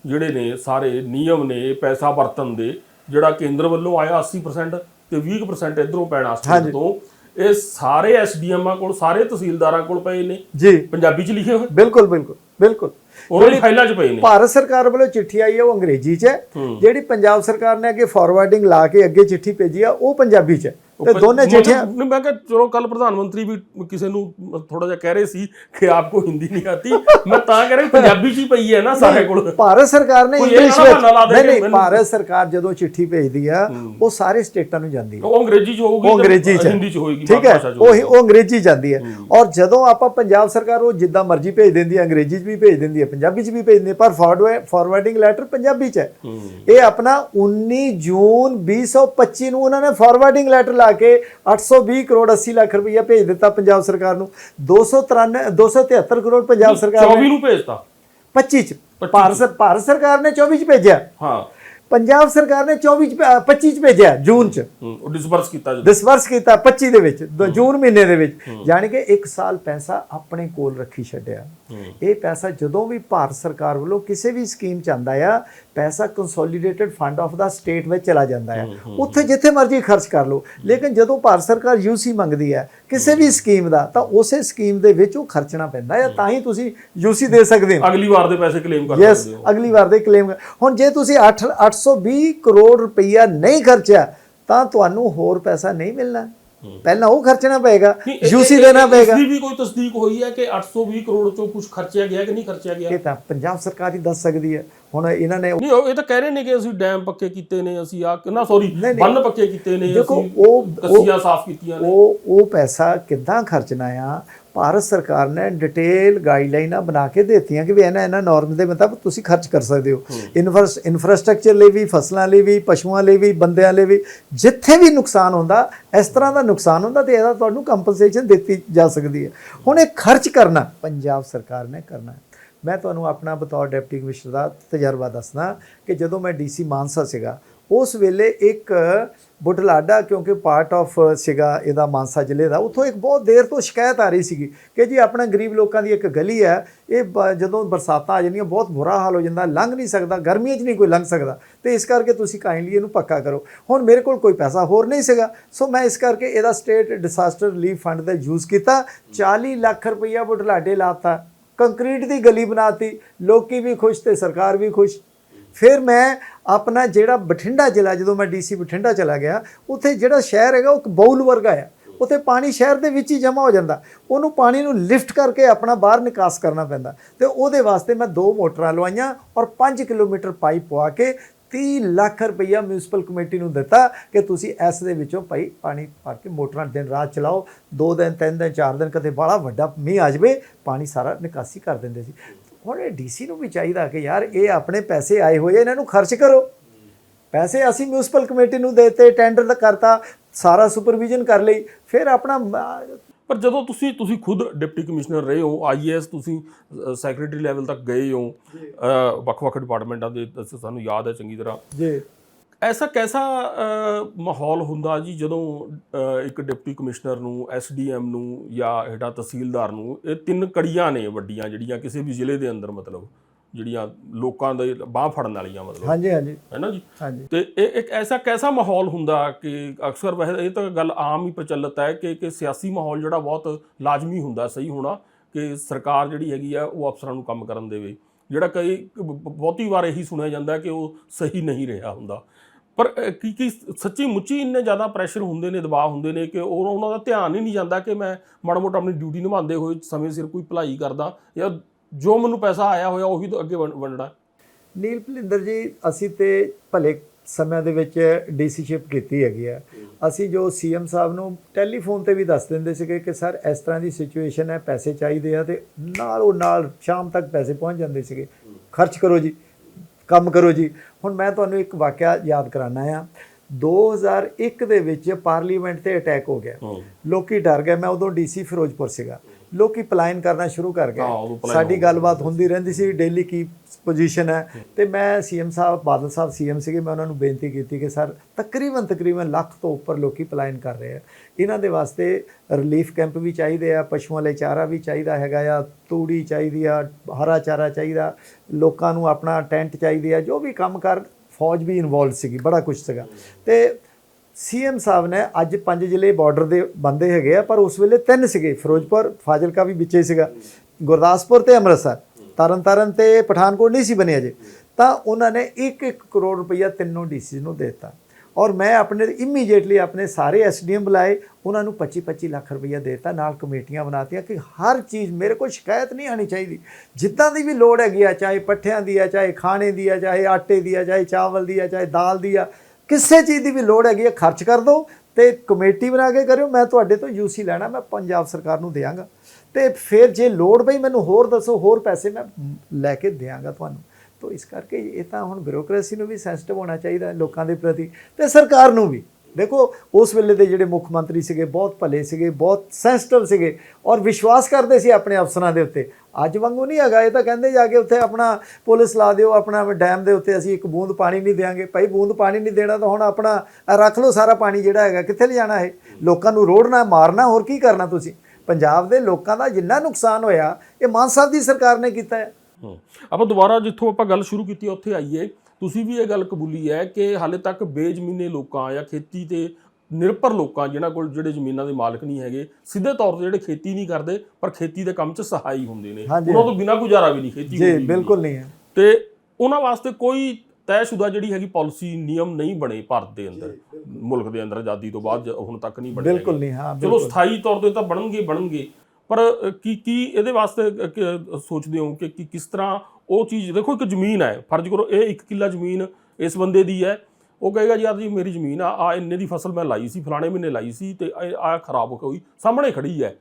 ਜਿਹੜੇ ਨੇ ਸਾਰੇ ਨਿਯਮ ਨੇ ਪੈਸਾ ਵਰਤਨ ਦੇ ਜਿਹੜਾ ਕੇਂਦਰ ਵੱਲੋਂ ਆਇਆ 80% ਤੇ 20% ਇਧਰੋਂ ਪੈਣਾ ਸਟੇਟ ਤੋਂ ਇਹ ਸਾਰੇ ਐਸਡੀਐਮਾਂ ਕੋਲ ਸਾਰੇ ਤਹਿਸੀਲਦਾਰਾਂ ਕੋਲ ਪਏ ਨੇ। ਜੀ। ਪੰਜਾਬੀ ਚ ਲਿਖੇ ਹੋਏ? ਬਿਲਕੁਲ ਬਿਲਕੁਲ ਬਿਲਕੁਲ। ਉਹਨਾਂ ਦੀ ਫਾਈਲਾਂ ਚ ਪਏ ਨੇ। ਭਾਰਤ ਸਰਕਾਰ ਵੱਲੋਂ ਚਿੱਠੀ ਆਈ ਹੈ ਉਹ ਅੰਗਰੇਜ਼ੀ 'ਚ ਹੈ। ਜਿਹੜੀ ਪੰਜਾਬ ਸਰਕਾਰ ਨੇ ਅੱਗੇ ਫਾਰਵਰਡਿੰਗ ਲਾ ਕੇ ਅੱਗੇ ਚਿੱਠੀ ਭੇਜੀ ਆ ਉਹ ਪੰਜਾਬੀ 'ਚ ਹੈ। ਤੇ ਦੋਨੇ ਚਿੱਠੀਆਂ ਨਹੀਂ, ਮੈਂ ਕਿਹਾ ਚਲੋ ਕੱਲ ਪ੍ਰਧਾਨ ਮੰਤਰੀ ਵੀ ਕਿਸੇ ਨੂੰ ਥੋੜਾ ਜਿਹਾ ਕਹਿ ਰਹੇ ਸੀ ਕਿ ਆਪਕੋ ਹਿੰਦੀ ਨਹੀਂ ਆਤੀ। ਮੈਂ ਤਾਂ ਕਹਿ ਰਿਹਾ ਪੰਜਾਬੀ ਚ ਹੀ ਪਈ ਹੈ ਨਾ ਸਾਰੇ ਕੋਲ। ਭਾਰਤ ਸਰਕਾਰ ਨੇ ਇੰਗਲਿਸ਼ ਵਿੱਚ ਨਹੀਂ ਨਹੀਂ ਭਾਰਤ ਸਰਕਾਰ ਜਦੋਂ ਚਿੱਠੀ ਭੇਜਦੀ ਆ ਉਹ ਸਾਰੇ ਸਟੇਟਾਂ ਨੂੰ ਜਾਂਦੀ ਹੈ ਉਹ ਅੰਗਰੇਜ਼ੀ ਚ ਹੋਊਗੀ ਉਹ ਅੰਗਰੇਜ਼ੀ ਚ। ਹਿੰਦੀ ਚ ਹੋਏਗੀ ਠੀਕ ਹੈ? ਉਹ ਉਹ ਅੰਗਰੇਜ਼ੀ ਜਾਂਦੀ ਹੈ। ਔਰ ਜਦੋਂ ਆਪਾਂ ਪੰਜਾਬ ਸਰਕਾਰ ਉਹ ਜਿੱਦਾਂ ਮਰਜ਼ੀ ਭੇਜ ਦਿੰਦੀ ਹੈ ਅੰਗਰੇਜ਼ੀ 'ਚ ਵੀ ਭੇਜ ਦਿੰਦੀ ਹੈ ਪੰਜਾਬੀ 'ਚ ਵੀ ਭੇਜ ਦਿੰਦੀ ਹੈ ਪਰ ਫਾਰਵਰਡਿੰਗ ਲੈਟਰ ਪੰਜਾਬੀ 'ਚ ਹੈ। ਇਹ ਆਪਣਾ 19 ਜੂਨ 2025 ਨੂੰ ਉਹਨਾਂ ਨੇ ਫਾਰਵਰਡਿੰਗ ਲੈਟਰ ਲਾ ਕੇ 820 ਕਰੋੜ 80 ਲੱਖ ਰੁਪਈਆ ਭੇਜ ਦਿੱਤਾ ਪੰਜਾਬ ਸਰਕਾਰ ਨੂੰ। 293 273 ਕਰੋੜ ਪੰਜਾਬ ਸਰਕਾਰ 24 ਨੇ ਨੂੰ ਭੇਜਤਾ। 25 ਚ। ਭਾਰਤ ਭਾਰਤ ਸਰਕਾਰ ਨੇ 24 ਚ ਭੇਜਿਆ। ਹਾਂ। ਪੰਜਾਬ ਸਰਕਾਰ ਨੇ 24 ਚ ਭੇ- 25 ਚ ਭੇਜਿਆ ਜੂਨ ਚ। ਹੂੰ, ਉਹ ਡਿਸਬਰਸ ਕੀਤਾ ਜਦੋਂ। ਡਿਸਬਰਸ ਕੀਤਾ 25 ਦੇ ਵਿੱਚ ਦ- ਜੂਨ ਮਹੀਨੇ ਦੇ ਵਿੱਚ। ਯਾਨੀ ਕਿ 1 ਸਾਲ ਪੈਸਾ ਆਪਣੇ ਕੋਲ ਰੱਖੀ ਛੱਡਿਆ। ਇਹ ਪੈਸਾ ਜਦੋਂ ਵੀ ਭਾਰਤ ਸਰਕਾਰ ਵੱਲੋਂ ਕਿਸੇ ਵੀ ਸਕੀਮ ਚ ਆਂਦਾ ਆ ਪੈਸਾ consolidated fund of the state ਵਿੱਚ ਚਲਾ ਜਾਂਦਾ ਹੈ ਉੱਥੇ ਜਿੱਥੇ ਮਰਜ਼ੀ ਖਰਚ ਕਰ ਲਓ। ਲੇਕਿਨ ਜਦੋਂ ਭਾਰਤ ਸਰਕਾਰ ਯੂਸੀ ਮੰਗਦੀ ਹੈ ਕਿਸੇ ਵੀ ਸਕੀਮ ਦਾ ਤਾਂ ਉਸੇ ਸਕੀਮ ਦੇ ਵਿੱਚ ਉਹ ਖਰਚਣਾ ਪੈਂਦਾ ਹੈ। ਤਾਂ ਹੀ ਤੁਸੀਂ ਯੂਸੀ ਦੇ ਸਕਦੇ ਹੋ। ਅਗਲੀ ਵਾਰ ਦੇ ਪੈਸੇ ਕਲੇਮ ਕਰ ਯੈਸ ਸਕਦੇ ਹੋ। ਅਗਲੀ ਵਾਰ ਦੇ ਕਲੇਮ ਹੁਣ ਜੇ ਤੁਸੀਂ 8 820 ਕਰੋੜ ਰੁਪਈਆ ਨਹੀਂ ਖਰਚਿਆ ਤਾਂ ਤੁਹਾਨੂੰ ਹੋਰ ਪੈਸਾ ਨਹੀਂ ਮਿਲਣਾ। ਪਹਿਲਾਂ ਉਹ ਖਰਚਣਾ ਪਏਗਾ ਯੂਸੀ ਦੇਣਾ ਇਸ ਪਏਗਾ। ਦੀ ਵੀ ਕੋਈ ਤਸਦੀਕ ਹੋਈ ਹੈ ਕਿ 820 ਕਰੋੜ ਚੋਂ ਕੁਝ ਖਰਚਿਆ ਗਿਆ ਕਿ ਨਹੀਂ ਖਰਚਿਆ ਗਿਆ? ਇਹ ਤਾਂ ਪੰਜਾਬ ਸਰਕਾਰ ਹੀ ਦੱਸ ਸਕਦੀ ਹੈ। ਹੁਣ ਇਹਨਾਂ ਨੇ ਨਹੀਂ ਇਹ ਤਾਂ ਕਹਿ ਰਹੇ ਨੇ ਕਿ ਅਸੀਂ ਡੈਮ ਪੱਕੇ ਕੀਤੇ ਨੇ ਅਸੀਂ ਆ ਨਾ ਸੌਰੀ। ਬੰਨ ਪੱਕੇ ਕੀਤੇ ਨੇ ਅਸੀਂ ਉਹ- ਉਹ- ਕੱਸੀਆਂ ਸਾਫ਼ ਕੀਤੀਆਂ ਨੇ। ਉਹ ਉਹ ਪੈਸਾ ਕਿੱਦਾਂ ਖਰਚਣਾ ਆ? ਭਾਰਤ ਸਰਕਾਰ ਨੇ ਡਿਟੇਲ ਗਾਈਡਲਾਈਨਾਂ ਬਣਾ ਕੇ ਦਿੱਤੀਆਂ ਕਿ ਵੀ ਇਹਨਾਂ ਇਹਨਾਂ ਨਾਰਮ ਦੇ ਮੁਤਾਬਕ ਤੁਸੀਂ ਖਰਚ ਕਰ ਸਕਦੇ ਹੋ। ਇਨਫਰਸ ਇਨਫਰਾਸਟ੍ਰਕਚਰ ਲਈ ਵੀ ਫਸਲਾਂ ਲਈ ਵੀ ਪਸ਼ੂਆਂ ਲਈ ਵੀ ਬੰਦਿਆਂ ਲਈ ਵੀ ਜਿੱਥੇ ਵੀ ਨੁਕਸਾਨ ਹੁੰਦਾ ਇਸ ਤਰ੍ਹਾਂ ਦਾ ਨੁਕਸਾਨ ਹੁੰਦਾ ਤੇ ਇਹਦਾ ਤੁਹਾਨੂੰ ਕੰਪਨਸੇਸ਼ਨ ਦਿੱਤੀ ਜਾ ਸਕਦੀ ਹੈ। ਹੁਣ ਇਹ ਖਰਚ ਕਰਨਾ ਪੰਜਾਬ ਸਰਕਾਰ ਨੇ ਕਰਨਾ ਮੈਂ ਤੁਹਾਨੂੰ ਆਪਣਾ ਬਤੌਰ ਡਿਪਟੀ ਕਮਿਸ਼ਨਰ ਦਾ ਤਜਰਬਾ ਦੱਸਦਾ ਕਿ ਜਦੋਂ ਮੈਂ ਡੀਸੀ ਮਾਨਸਾ ਸੀਗਾ ਉਸ ਵੇਲੇ ਇੱਕ ਬੁਢਲਾਡਾ, ਕਿਉਂਕਿ ਪਾਰਟ ਆਫ ਸੀਗਾ ਇਹਦਾ ਮਾਨਸਾ ਜ਼ਿਲ੍ਹੇ ਦਾ। ਉੱਥੋਂ ਇੱਕ ਬਹੁਤ ਦੇਰ ਤੋਂ ਸ਼ਿਕਾਇਤ ਆ ਰਹੀ ਸੀਗੀ ਕਿ ਜੀ ਆਪਣਾ ਗਰੀਬ ਲੋਕਾਂ ਦੀ ਇੱਕ ਗਲੀ ਹੈ। ਇਹ ਬ- ਜਦੋਂ ਬਰਸਾਤਾਂ ਆ ਜਾਂਦੀਆਂ, ਬਹੁਤ ਬੁਰਾ ਹਾਲ ਹੋ ਜਾਂਦਾ, ਲੰਘ ਨਹੀਂ ਸਕਦਾ, ਗਰਮੀਆਂ 'ਚ ਨਹੀਂ ਕੋਈ ਲੰਘ ਸਕਦਾ। ਤੇ ਇਸ ਕਰਕੇ ਤੁਸੀਂ ਕਾਈਂਡਲੀ ਇਹਨੂੰ ਪੱਕਾ ਕਰੋ। ਹੁਣ ਮੇਰੇ ਕੋਲ ਕੋਈ ਪੈਸਾ ਹੋਰ ਨਹੀਂ ਸੀਗਾ। ਸੋ ਮੈਂ ਇਸ ਕਰਕੇ ਇਹਦਾ ਸਟੇਟ ਡਿਸਾਸਟਰ ਰਿਲੀਫ ਫੰਡ ਦਾ ਯੂਜ਼ ਕੀਤਾ। 40 ਲੱਖ ਰੁਪਈਆ ਬੁਢਲਾਡੇ ਲਾਤਾ। ਕੰਕਰੀਟ ਦੀ ਗਲੀ ਬਣਾਤੀ। ਲੋਕੀ ਵੀ ਖੁਸ਼ ਤੇ ਸਰਕਾਰ ਵੀ ਖੁਸ਼। ਫਿਰ ਮੈਂ ਆਪਣਾ ਜਿਹੜਾ ਬਠਿੰਡਾ ਜ਼ਿਲ੍ਹਾ, ਜਦੋਂ ਮੈਂ ਡੀਸੀ ਬਠਿੰਡਾ ਚਲਾ ਗਿਆ, ਉੱਥੇ ਜਿਹੜਾ ਸ਼ਹਿਰ ਹੈਗਾ, ਉਹ ਇੱਕ ਬਾਉਲ ਵਰਗਾ ਆ। ਉੱਥੇ ਪਾਣੀ ਸ਼ਹਿਰ ਦੇ ਵਿੱਚ ਹੀ ਜਮ੍ਹਾਂ ਹੋ ਜਾਂਦਾ। ਉਹਨੂੰ ਪਾਣੀ ਨੂੰ ਲਿਫਟ ਕਰਕੇ ਆਪਣਾ ਬਾਹਰ ਨਿਕਾਸ ਕਰਨਾ ਪੈਂਦਾ। ਤੇ ਉਹਦੇ ਵਾਸਤੇ ਮੈਂ ਦੋ ਮੋਟਰਾਂ ਲਵਾਈਆਂ ਔਰ 5 ਕਿਲੋਮੀਟਰ ਪਾਈਪ ਪਵਾ ਕੇ 30 ਲੱਖ ਰੁਪਈਆ ਮਿਊਨਿਸਪਲ ਕਮੇਟੀ ਨੂੰ ਦਿੱਤਾ ਕਿ ਤੁਸੀਂ ਇਸ ਦੇ ਵਿੱਚੋਂ ਭਾਈ ਪਾਣੀ ਭਰ ਕੇ ਮੋਟਰਾਂ ਦਿਨ ਰਾਤ ਚਲਾਓ। ਦੋ ਦਿਨ, ਤਿੰਨ ਦਿਨ, ਚਾਰ ਦਿਨ, ਕਦੇ ਬੜਾ ਵੱਡਾ ਮੀਂਹ ਆ ਜਾਵੇ, ਪਾਣੀ ਸਾਰਾ ਨਿਕਾਸੀ ਕਰ ਦਿੰਦੇ ਸੀ। ਹੁਣ ਇਹ ਡੀਸੀ ਨੂੰ ਵੀ ਚਾਹੀਦਾ ਕਿ ਯਾਰ ਇਹ ਆਪਣੇ ਪੈਸੇ ਆਏ ਹੋਏ ਇਹਨਾਂ ਨੂੰ ਖਰਚ ਕਰੋ। ਪੈਸੇ ਅਸੀਂ ਮਿਊਨਿਸਪਲ ਕਮੇਟੀ ਨੂੰ ਦੇਤੇ ਟੈਂਡਰ ਦਾ ਕਰਤਾ ਸਾਰਾ ਸੁਪਰਵਿਜ਼ਨ ਕਰ ਲਈ ਫਿਰ ਆਪਣਾ ਪਰ ਜਦੋਂ ਤੁਸੀਂ ਤੁਸੀਂ ਖੁਦ ਡਿਪਟੀ ਕਮਿਸ਼ਨਰ ਰਹੇ ਹੋ ਆਈਐਸ ਤੁਸੀਂ ਸੈਕਟਰੀ ਲੈਵਲ ਤੱਕ ਗਏ ਹੋ ਵੱਖ-ਵੱਖ ਡਿਪਾਰਟਮੈਂਟਾਂ ਦੇ ਸਾਨੂੰ ਯਾਦ ਹੈ ਚੰਗੀ ਤਰ੍ਹਾਂ। ਜੀ। ਐਸਾ ਕੈਸਾ ਮਾਹੌਲ ਹੁੰਦਾ ਜੀ ਜਦੋਂ ਇੱਕ ਡਿਪਟੀ ਕਮਿਸ਼ਨਰ ਨੂੰ ਐਸਡੀਐਮ ਨੂੰ ਜਾਂ ਹੇਠਾਂ ਤਹਿਸੀਲਦਾਰ ਨੂੰ ਇਹ ਤਿੰਨ ਕੜੀਆਂ ਨੇ ਵੱਡੀਆਂ ਜਿਹੜੀਆਂ ਕਿਸੇ ਵੀ ਜ਼ਿਲ੍ਹੇ ਦੇ ਅੰਦਰ ਮਤਲਬ ਜਿਹੜੀਆਂ ਲੋਕਾਂ ਦੇ ਬਾਹ ਫੜਨ ਵਾਲੀਆਂ ਮਤਲਬ। ਹਾਂਜੀ ਹਾਂਜੀ। ਹੈ ਨਾ ਜੀ? ਹਾਂਜੀ। ਤੇ ਇਹ ਇੱਕ ਐਸਾ ਕੈਸਾ ਮਾਹੌਲ ਹੁੰਦਾ ਕਿ ਅਕਸਰ ਵੈਸੇ ਇਹ ਤਾਂ ਗੱਲ ਆਮ ਹੀ ਪ੍ਰਚਲਿਤ ਹੈ ਕਿ ਕਿ ਸਿਆਸੀ ਮਾਹੌਲ ਜਿਹੜਾ ਬਹੁਤ ਲਾਜ਼ਮੀ ਹੁੰਦਾ ਸਹੀ ਹੋਣਾ ਕਿ ਸਰਕਾਰ ਜਿਹੜੀ ਹੈਗੀ ਆ ਉਹ ਅਫਸਰਾਂ ਨੂੰ ਕੰਮ ਕਰਨ ਦੇਵੇ। ਜਿਹੜਾ ਕਈ ਬਹੁਤੀ ਵਾਰ ਇਹੀ ਸੁਣਿਆ ਜਾਂਦਾ ਕਿ ਉਹ ਸਹੀ ਨਹੀਂ ਰਿਹਾ ਹੁੰਦਾ। ਪਰ ਕੀ ਕੀ ਸੱਚੀ ਮੁੱਚੀ ਇੰਨੇ ਜ਼ਿਆਦਾ ਪ੍ਰੈਸ਼ਰ ਹੁੰਦੇ ਨੇ, ਦਬਾਅ ਹੁੰਦੇ ਨੇ ਕਿ ਉਹ ਉਹਨਾਂ ਦਾ ਧਿਆਨ ਹੀ ਨਹੀਂ ਜਾਂਦਾ ਕਿ ਮੈਂ ਮਾੜਾ ਮੋਟਾ ਆਪਣੀ ਡਿਊਟੀ ਨਿਭਾਉਂਦੇ ਹੋਏ ਸਮੇਂ ਸਿਰ ਕੋਈ ਭਲਾਈ ਕਰਦਾ ਜਾਂ ਜੋ ਮੈਨੂੰ ਪੈਸਾ ਆਇਆ ਹੋਇਆ ਉਹੀ ਤਾਂ ਅੱਗੇ ਵੰਡ- ਵੰਡਣਾ। ਨੀਲ ਭਲਿੰਦਰ ਜੀ, ਅਸੀਂ ਤੇ ਭਲੇ ਸਮਿਆਂ ਦੇ ਵਿੱਚ ਡੀਸੀਸ਼ਿਪ ਕੀਤੀ ਹੈਗੀ ਆ। ਅਸੀਂ ਜੋ ਸੀਐਮ ਸਾਹਿਬ ਨੂੰ ਟੈਲੀਫੋਨ ਤੇ ਵੀ ਦੱਸ ਦਿੰਦੇ ਸੀਗੇ ਕਿ ਸਰ ਇਸ ਤਰ੍ਹਾਂ ਦੀ ਸਿਚੁਏਸ਼ਨ ਹੈ ਪੈਸੇ ਚਾਹੀਦੇ ਆ ਤੇ ਨਾਲੋਂ ਨਾਲ ਸ਼ਾਮ ਤੱਕ ਪੈਸੇ ਪਹੁੰਚ ਜਾਂਦੇ ਸੀਗੇ। ਖਰਚ ਕਰੋ ਜੀ ਕੰਮ ਕਰੋ ਜੀ। ਹੁਣ ਮੈਂ ਤੁਹਾਨੂੰ ਇੱਕ ਵਾਕਿਆ ਯਾਦ ਕਰਾਨਾ ਆ। 2001 ਦੇ ਵਿੱਚ ਪਾਰਲੀਮੈਂਟ ਤੇ ਅਟੈਕ ਹੋ ਗਿਆ। ਲੋਕੀ ਡਰ ਗਏ। ਮੈਂ ਉਦੋਂ ਡੀਸੀ ਫਿਰੋਜ਼ਪੁਰ ਸੀਗਾ। ਲੋਕੀ ਪਲਾਇਨ ਕਰਨਾ ਸ਼ੁਰੂ ਕਰ ਗਏ। ਸਾਡੀ ਗੱਲਬਾਤ ਹੁੰਦੀ ਰਹਿੰਦੀ ਸੀ ਡੇਲੀ ਕੀ ਪੋਜੀਸ਼ਨ ਹੈ। ਤੇ ਮੈਂ ਸੀਐਮ ਸਾਹਿਬ ਬਾਦਲ ਸਾਹਿਬ ਸੀਐਮ ਸੀਗੇ ਮੈਂ ਉਹਨਾਂ ਨੂੰ ਬੇਨਤੀ ਕੀਤੀ ਕਿ ਸਰ ਤਕਰੀਬਨ ਤਕਰੀਬਨ ਲੱਖ ਤੋਂ ਉੱਪਰ ਲੋਕੀ ਪਲਾਇਨ ਕਰ ਰਹੇ ਆ। ਇਹਨਾਂ ਦੇ ਵਾਸਤੇ ਰਿਲੀਫ ਕੈਂਪ ਵੀ ਚਾਹੀਦੇ ਆ ਪਸ਼ੂਆਂ ਲਈ ਚਾਰਾ ਵੀ ਚਾਹੀਦਾ ਹੈਗਾ ਆ ਤੂੜੀ ਚਾਹੀਦੀ ਆ ਹਰਾ ਚਾਰਾ ਚਾਹੀਦਾ ਲੋਕਾਂ ਨੂੰ ਆਪਣਾ ਟੈਂਟ ਚਾਹੀਦੀ ਆ ਜੋ ਵੀ ਕੰਮ ਕਰ ਫੌਜ ਵੀ ਇਨਵੋਲਵ ਸੀਗੀ ਬੜਾ ਕੁਝ ਸੀਗਾ। ਤੇ ਸੀਐਮ ਸਾਹਿਬ ਨੇ ਅੱਜ ਪੰਜ ਜ਼ਿਲ੍ਹੇ ਬਾਰਡਰ ਦੇ ਬੰਦੇ ਹੈਗੇ ਆ, ਪਰ ਉਸ ਵੇਲੇ ਤਿੰਨ ਸੀਗੇ। ਫਿਰੋਜ਼ਪੁਰ, ਫਾਜ਼ਿਲਕਾ ਵੀ ਵਿੱਚੇ ਸੀਗਾ। ਗੁਰਦਾਸਪੁਰ ਤੇ ਅੰਮ੍ਰਿਤਸਰ। ਤਰਨਤਾਰਨ ਤੇ ਪਠਾਨਕੋਟ ਨਹੀਂ ਸੀ ਬਣੇ ਅਜੇ। ਤਾਂ ਉਹਨਾਂ ਨੇ 1-1 ਕਰੋੜ ਰੁਪਈਆ ਤਿੰਨੋਂ ਡੀਸੀ ਨੂੰ ਦੇ ਦਿੱਤਾ। ਔਰ ਮੈਂ ਆਪਣੇ ਇਮੀਡੀਏਟਲੀ ਆਪਣੇ ਸਾਰੇ ਐਸਡੀਐਮ ਬੁਲਾਏ। ਉਹਨਾਂ ਨੂੰ 25-25 ਲੱਖ ਰੁਪਈਆ ਦਿੱਤਾ। ਨਾਲ ਕਮੇਟੀਆਂ ਬਣਾਤੀਆਂ ਕਿ ਹਰ ਚੀਜ਼ ਮੇਰੇ ਕੋਲ ਸ਼ਿਕਾਇਤ ਨਹੀਂ ਆਣੀ ਚਾਹੀਦੀ। ਜਿੱਦਾਂ ਦੀ ਵੀ ਲੋੜ ਹੈਗੀ ਆ, ਚਾਹੇ ਪੱਠਿਆਂ ਦੀ ਆ, ਚਾਹੇ ਖਾਣੇ ਦੀ ਆ, ਚਾਹੇ ਆਟੇ ਦੀ ਆ, ਚਾਹੇ ਚਾਵਲ ਦੀ ਆ, ਚਾਹੇ ਦਾਲ ਦੀ ਆ ਕਿਸੇ ਚੀਜ਼ ਦੀ ਵੀ ਲੋੜ ਹੈਗੀ ਹੈ ਖਰਚ ਕਰ ਦਿਓ ਤੇ ਕਮੇਟੀ ਬਣਾ ਕੇ ਕਰਿਓ। ਮੈਂ ਤੁਹਾਡੇ ਤੋਂ ਯੂਸੀ ਲੈਣਾ, ਮੈਂ ਪੰਜਾਬ ਸਰਕਾਰ ਨੂੰ ਦੇਵਾਂਗਾ ਤੇ ਫਿਰ ਜੇ ਲੋੜ ਪਈ ਮੈਨੂੰ ਹੋਰ ਦੱਸੋ, ਹੋਰ ਪੈਸੇ ਮੈਂ ਲੈ ਕੇ ਦੇਵਾਂਗਾ ਤੁਹਾਨੂੰ। ਤੋ ਇਸ ਕਰਕੇ ਇਹ ਤਾਂ ਹੁਣ ਬਿਊਰੋਕ੍ਰੇਸੀ ਨੂੰ ਵੀ ਸੈਂਸਿਟਿਵ ਹੋਣਾ ਚਾਹੀਦਾ ਲੋਕਾਂ ਦੇ ਪ੍ਰਤੀ ਤੇ ਸਰਕਾਰ ਨੂੰ ਵੀ। ਦੇਖੋ, ਉਸ ਵੇਲੇ ਦੇ ਜਿਹੜੇ ਮੁੱਖ ਮੰਤਰੀ ਸੀਗੇ, ਬਹੁਤ ਭਲੇ ਸੀਗੇ, ਬਹੁਤ ਸੈਂਸਟਿਵ ਸੀਗੇ ਔਰ ਵਿਸ਼ਵਾਸ ਕਰਦੇ ਸੀ ਆਪਣੇ ਅਫਸਰਾਂ ਦੇ ਉੱਤੇ। ਅੱਜ ਵਾਂਗੂ ਨਹੀਂ ਹੈਗਾ, ਇਹ ਤਾਂ ਕਹਿੰਦੇ ਜਾ ਕੇ ਉੱਥੇ ਆਪਣਾ ਪੁਲਿਸ ਲਾ ਦਿਓ, ਆਪਣਾ ਡੈਮ ਦੇ ਉੱਤੇ ਅਸੀਂ ਇੱਕ ਬੂੰਦ ਪਾਣੀ ਨਹੀਂ ਦੇਵਾਂਗੇ ਭਾਈ, ਬੂੰਦ ਪਾਣੀ ਨਹੀਂ ਦੇਣਾ ਤਾਂ ਹੁਣ ਆਪਣਾ ਰੱਖ ਲਓ ਸਾਰਾ ਪਾਣੀ ਜਿਹੜਾ ਹੈਗਾ, ਕਿੱਥੇ ਲਿਜਾਣਾ ਹੈ ਲੋਕਾਂ ਨੂੰ ਰੋੜਨਾ, ਮਾਰਨਾ, ਹੋਰ ਕੀ ਕਰਨਾ ਤੁਸੀਂ? ਪੰਜਾਬ ਦੇ ਲੋਕਾਂ ਦਾ ਜਿੰਨਾ ਨੁਕਸਾਨ ਹੋਇਆ, ਇਹ ਮਾਨ ਸਾਹਿਬ ਦੀ ਸਰਕਾਰ ਨੇ ਕੀਤਾ ਹੈ। ਆਪਾਂ ਦੁਬਾਰਾ ਜਿੱਥੋਂ ਆਪਾਂ ਗੱਲ ਸ਼ੁਰੂ ਕੀਤੀ, ਉੱਥੇ ਆਈਏ। ਤੁਸੀਂ ਵੀ ਇਹ ਗੱਲ ਕਬੂਲੀ ਹੈ ਕਿ ਹਾਲੇ ਤੱਕ ਬੇਜ਼ਮੀਨੇ ਲੋਕਾਂ ਜਾਂ ਖੇਤੀ ਤੇ ਨਿਰਭਰ ਲੋਕਾਂ ਜਿਨ੍ਹਾਂ ਕੋਲ ਜਿਹੜੇ ਜ਼ਮੀਨਾਂ ਦੇ ਮਾਲਕ ਨਹੀਂ ਹੈਗੇ ਸਿੱਧੇ ਤੌਰ ਤੇ ਜਿਹੜੇ ਖੇਤੀ ਨਹੀਂ ਕਰਦੇ ਪਰ ਖੇਤੀ ਦੇ ਕੰਮ 'ਚ ਸਹਾਈ ਹੁੰਦੇ ਨੇ। ਉਹਨਾਂ ਤੋਂ ਬਿਨਾਂ ਗੁਜ਼ਾਰਾ ਵੀ ਨਹੀਂ ਖੇਤੀ ਜੀ ਬਿਲਕੁਲ ਨਹੀਂ ਹੈ। ਤੇ ਉਹਨਾਂ ਵਾਸਤੇ ਕੋਈ ਤੈਅਸ਼ੁਦਾ ਜਿਹੜੀ ਹੈਗੀ ਪਾਲਿਸੀ ਨਿਯਮ ਨਹੀਂ ਬਣੇ ਭਾਰਤ ਦੇ ਅੰਦਰ ਮੁਲਕ ਦੇ ਅੰਦਰ ਆਜ਼ਾਦੀ ਤੋਂ ਬਾਅਦ ਹੁਣ ਤੱਕ ਨਹੀਂ ਬਣੇ ਬਿਲਕੁਲ। ਨਹੀਂ ਹਾਂ ਚਲੋ ਸਥਾਈ ਤੌਰ ਤੇ ਤਾਂ ਬਣਨਗੇ ਬਣਨਗੇ। ਪਰ ਕੀ ਕੀ ਇਹਦੇ ਵਾਸਤੇ ਸੋਚਦੇ ਹੋ ਕਿ ਕਿਸ ਤਰ੍ਹਾਂ ਉਹ ਚੀਜ਼ ਦੇਖੋ ਇੱਕ ਜ਼ਮੀਨ ਹੈ ਫਰਜ਼ ਕਰੋ ਇਹ 1 ਕਿੱਲਾ ਜ਼ਮੀਨ ਇਸ ਬੰਦੇ ਦੀ ਹੈ। ਉਹ ਕਹੇਗਾ ਯਾਰ ਜੀ ਮੇਰੀ ਜ਼ਮੀਨ ਆ ਆ ਇੰਨੇ ਦੀ ਫਸਲ ਮੈਂ ਲਾਈ ਸੀ ਫਲਾਣੇ ਮਹੀਨੇ ਲਾਈ ਸੀ ਤੇ ਆ ਖਰਾਬ ਹੋ ਗਈ ਸਾਹਮਣੇ ਖੜੀ ਹੈ।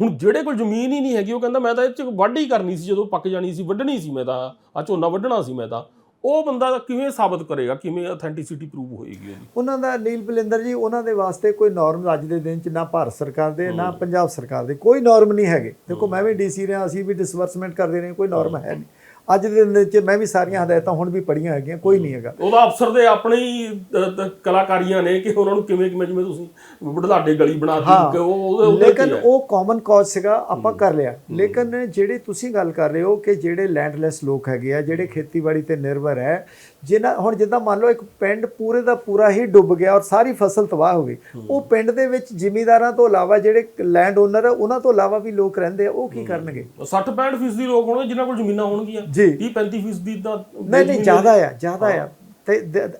ਹੁਣ ਜਿਹੜੇ ਕੋਲ ਜ਼ਮੀਨ ਹੀ ਨਹੀਂ ਹੈਗੀ ਉਹ ਕਹਿੰਦਾ ਮੈਂ ਤਾਂ ਇਹ ਚ ਵਾਢੀ ਕਰਨੀ ਸੀ ਜਦੋਂ ਪੱਕ ਜਾਣੀ ਸੀ ਵੱਢਣੀ ਸੀ ਮੈਂ ਤਾਂ ਆ ਝੋਨਾ ਵੱਢਣਾ ਸੀ ਮੈਂ ਤਾਂ। ਉਹ ਬੰਦਾ ਕਿਵੇਂ ਸਾਬਤ ਕਰੇਗਾ ਕਿਵੇਂ ਅਥੈਂਟਿਸਿਟੀ ਪ੍ਰੂਵ ਹੋਏਗੀ ਉਹਦੀ? ਉਹਨਾਂ ਦਾ ਨੀਲ ਬਲਿੰਦਰ ਜੀ ਉਹਨਾਂ ਦੇ ਵਾਸਤੇ ਕੋਈ ਨਾਰਮ ਅੱਜ ਦੇ ਦਿਨ ਚ ਨਾ ਭਾਰਤ ਸਰਕਾਰ ਦੇ ਨਾ ਪੰਜਾਬ ਸਰਕਾਰ ਦੇ ਕੋਈ ਨਾਰਮ ਨਹੀਂ ਹੈਗੇ। ਦੇਖੋ ਮੈਂ ਵੀ ਡੀਸੀ ਰਿਹਾ ਅਸੀਂ ਵੀ ਡਿਸਬਰਸਮੈਂਟ ਕਰਦੇ ਰਹੇ ਕੋਈ ਨਾਰਮ ਹੈ ਨਹੀਂ। ਅੱਜ ਦੇ ਦਿਨ ਚ ਮੈਂ ਵੀ ਸਾਰੀਆਂ ਹਦਾਇਤਾਂ ਹੁਣ ਵੀ ਪੜੀਆਂ ਹੈਗੀਆਂ ਕੋਈ ਨਹੀਂ ਹੈਗਾ। ਉਹਦਾ ਅਫਸਰ ਦੇ ਆਪਣੇ ਹੀ ਕਲਾਕਾਰੀਆਂ ਨੇ ਕਿ ਉਹਨਾਂ ਨੂੰ ਕਿਵੇਂ ਕਿਵੇਂ ਜਿਵੇਂ ਤੁਸੀਂ ਬੜਲਾਡੇ ਗਲੀ ਬਣਾਤੀ ਕਿ ਉਹ ਲੇਕਿਨ? ਉਹ ਕਾਮਨ ਕਾਜ਼ ਸੀਗਾ ਆਪਾਂ ਕਰ ਲਿਆ। ਲੇਕਿਨ ਜਿਹੜੇ ਤੁਸੀਂ ਗੱਲ ਕਰ ਰਹੇ ਹੋ ਕਿ ਜਿਹੜੇ ਲੈਂਡਲੈਸ ਲੋਕ ਹੈਗੇ ਆ ਜਿਹੜੇ ਖੇਤੀਬਾੜੀ ਤੇ ਨਿਰਭਰ ਹੈ ਜਿਨ੍ਹਾਂ ਹੁਣ ਜਿੱਦਾਂ ਮੰਨ ਲਓ ਇੱਕ ਪਿੰਡ ਪੂਰੇ ਦਾ ਪੂਰਾ ਹੀ ਡੁੱਬ ਗਿਆ ਔਰ ਸਾਰੀ ਫਸਲ ਤਬਾਹ ਹੋ ਗਈ ਉਹ ਪਿੰਡ ਦੇ ਵਿੱਚ ਜ਼ਿਮੀਂਦਾਰਾਂ ਤੋਂ ਇਲਾਵਾ ਜਿਹੜੇ ਲੈਂਡ ਓਨਰ ਹੈ ਉਹਨਾਂ ਤੋਂ ਇਲਾਵਾ ਵੀ ਲੋਕ ਰਹਿੰਦੇ ਆ ਉਹ ਕੀ ਕਰਨਗੇ? 60 65% ਦੀ ਲੋਕ ਹੋਣਗੇ ਜਿਨ੍ਹਾਂ ਕੋਲ ਜ਼ਮੀਨਾਂ ਹੋਣਗੀਆਂ। ਜੀ। 30 35% ਦੀ ਨਹੀਂ ਨਹੀਂ ਜ਼ਿਆਦਾ ਆ ਜ਼ਿਆਦਾ ਆ। ਤੇ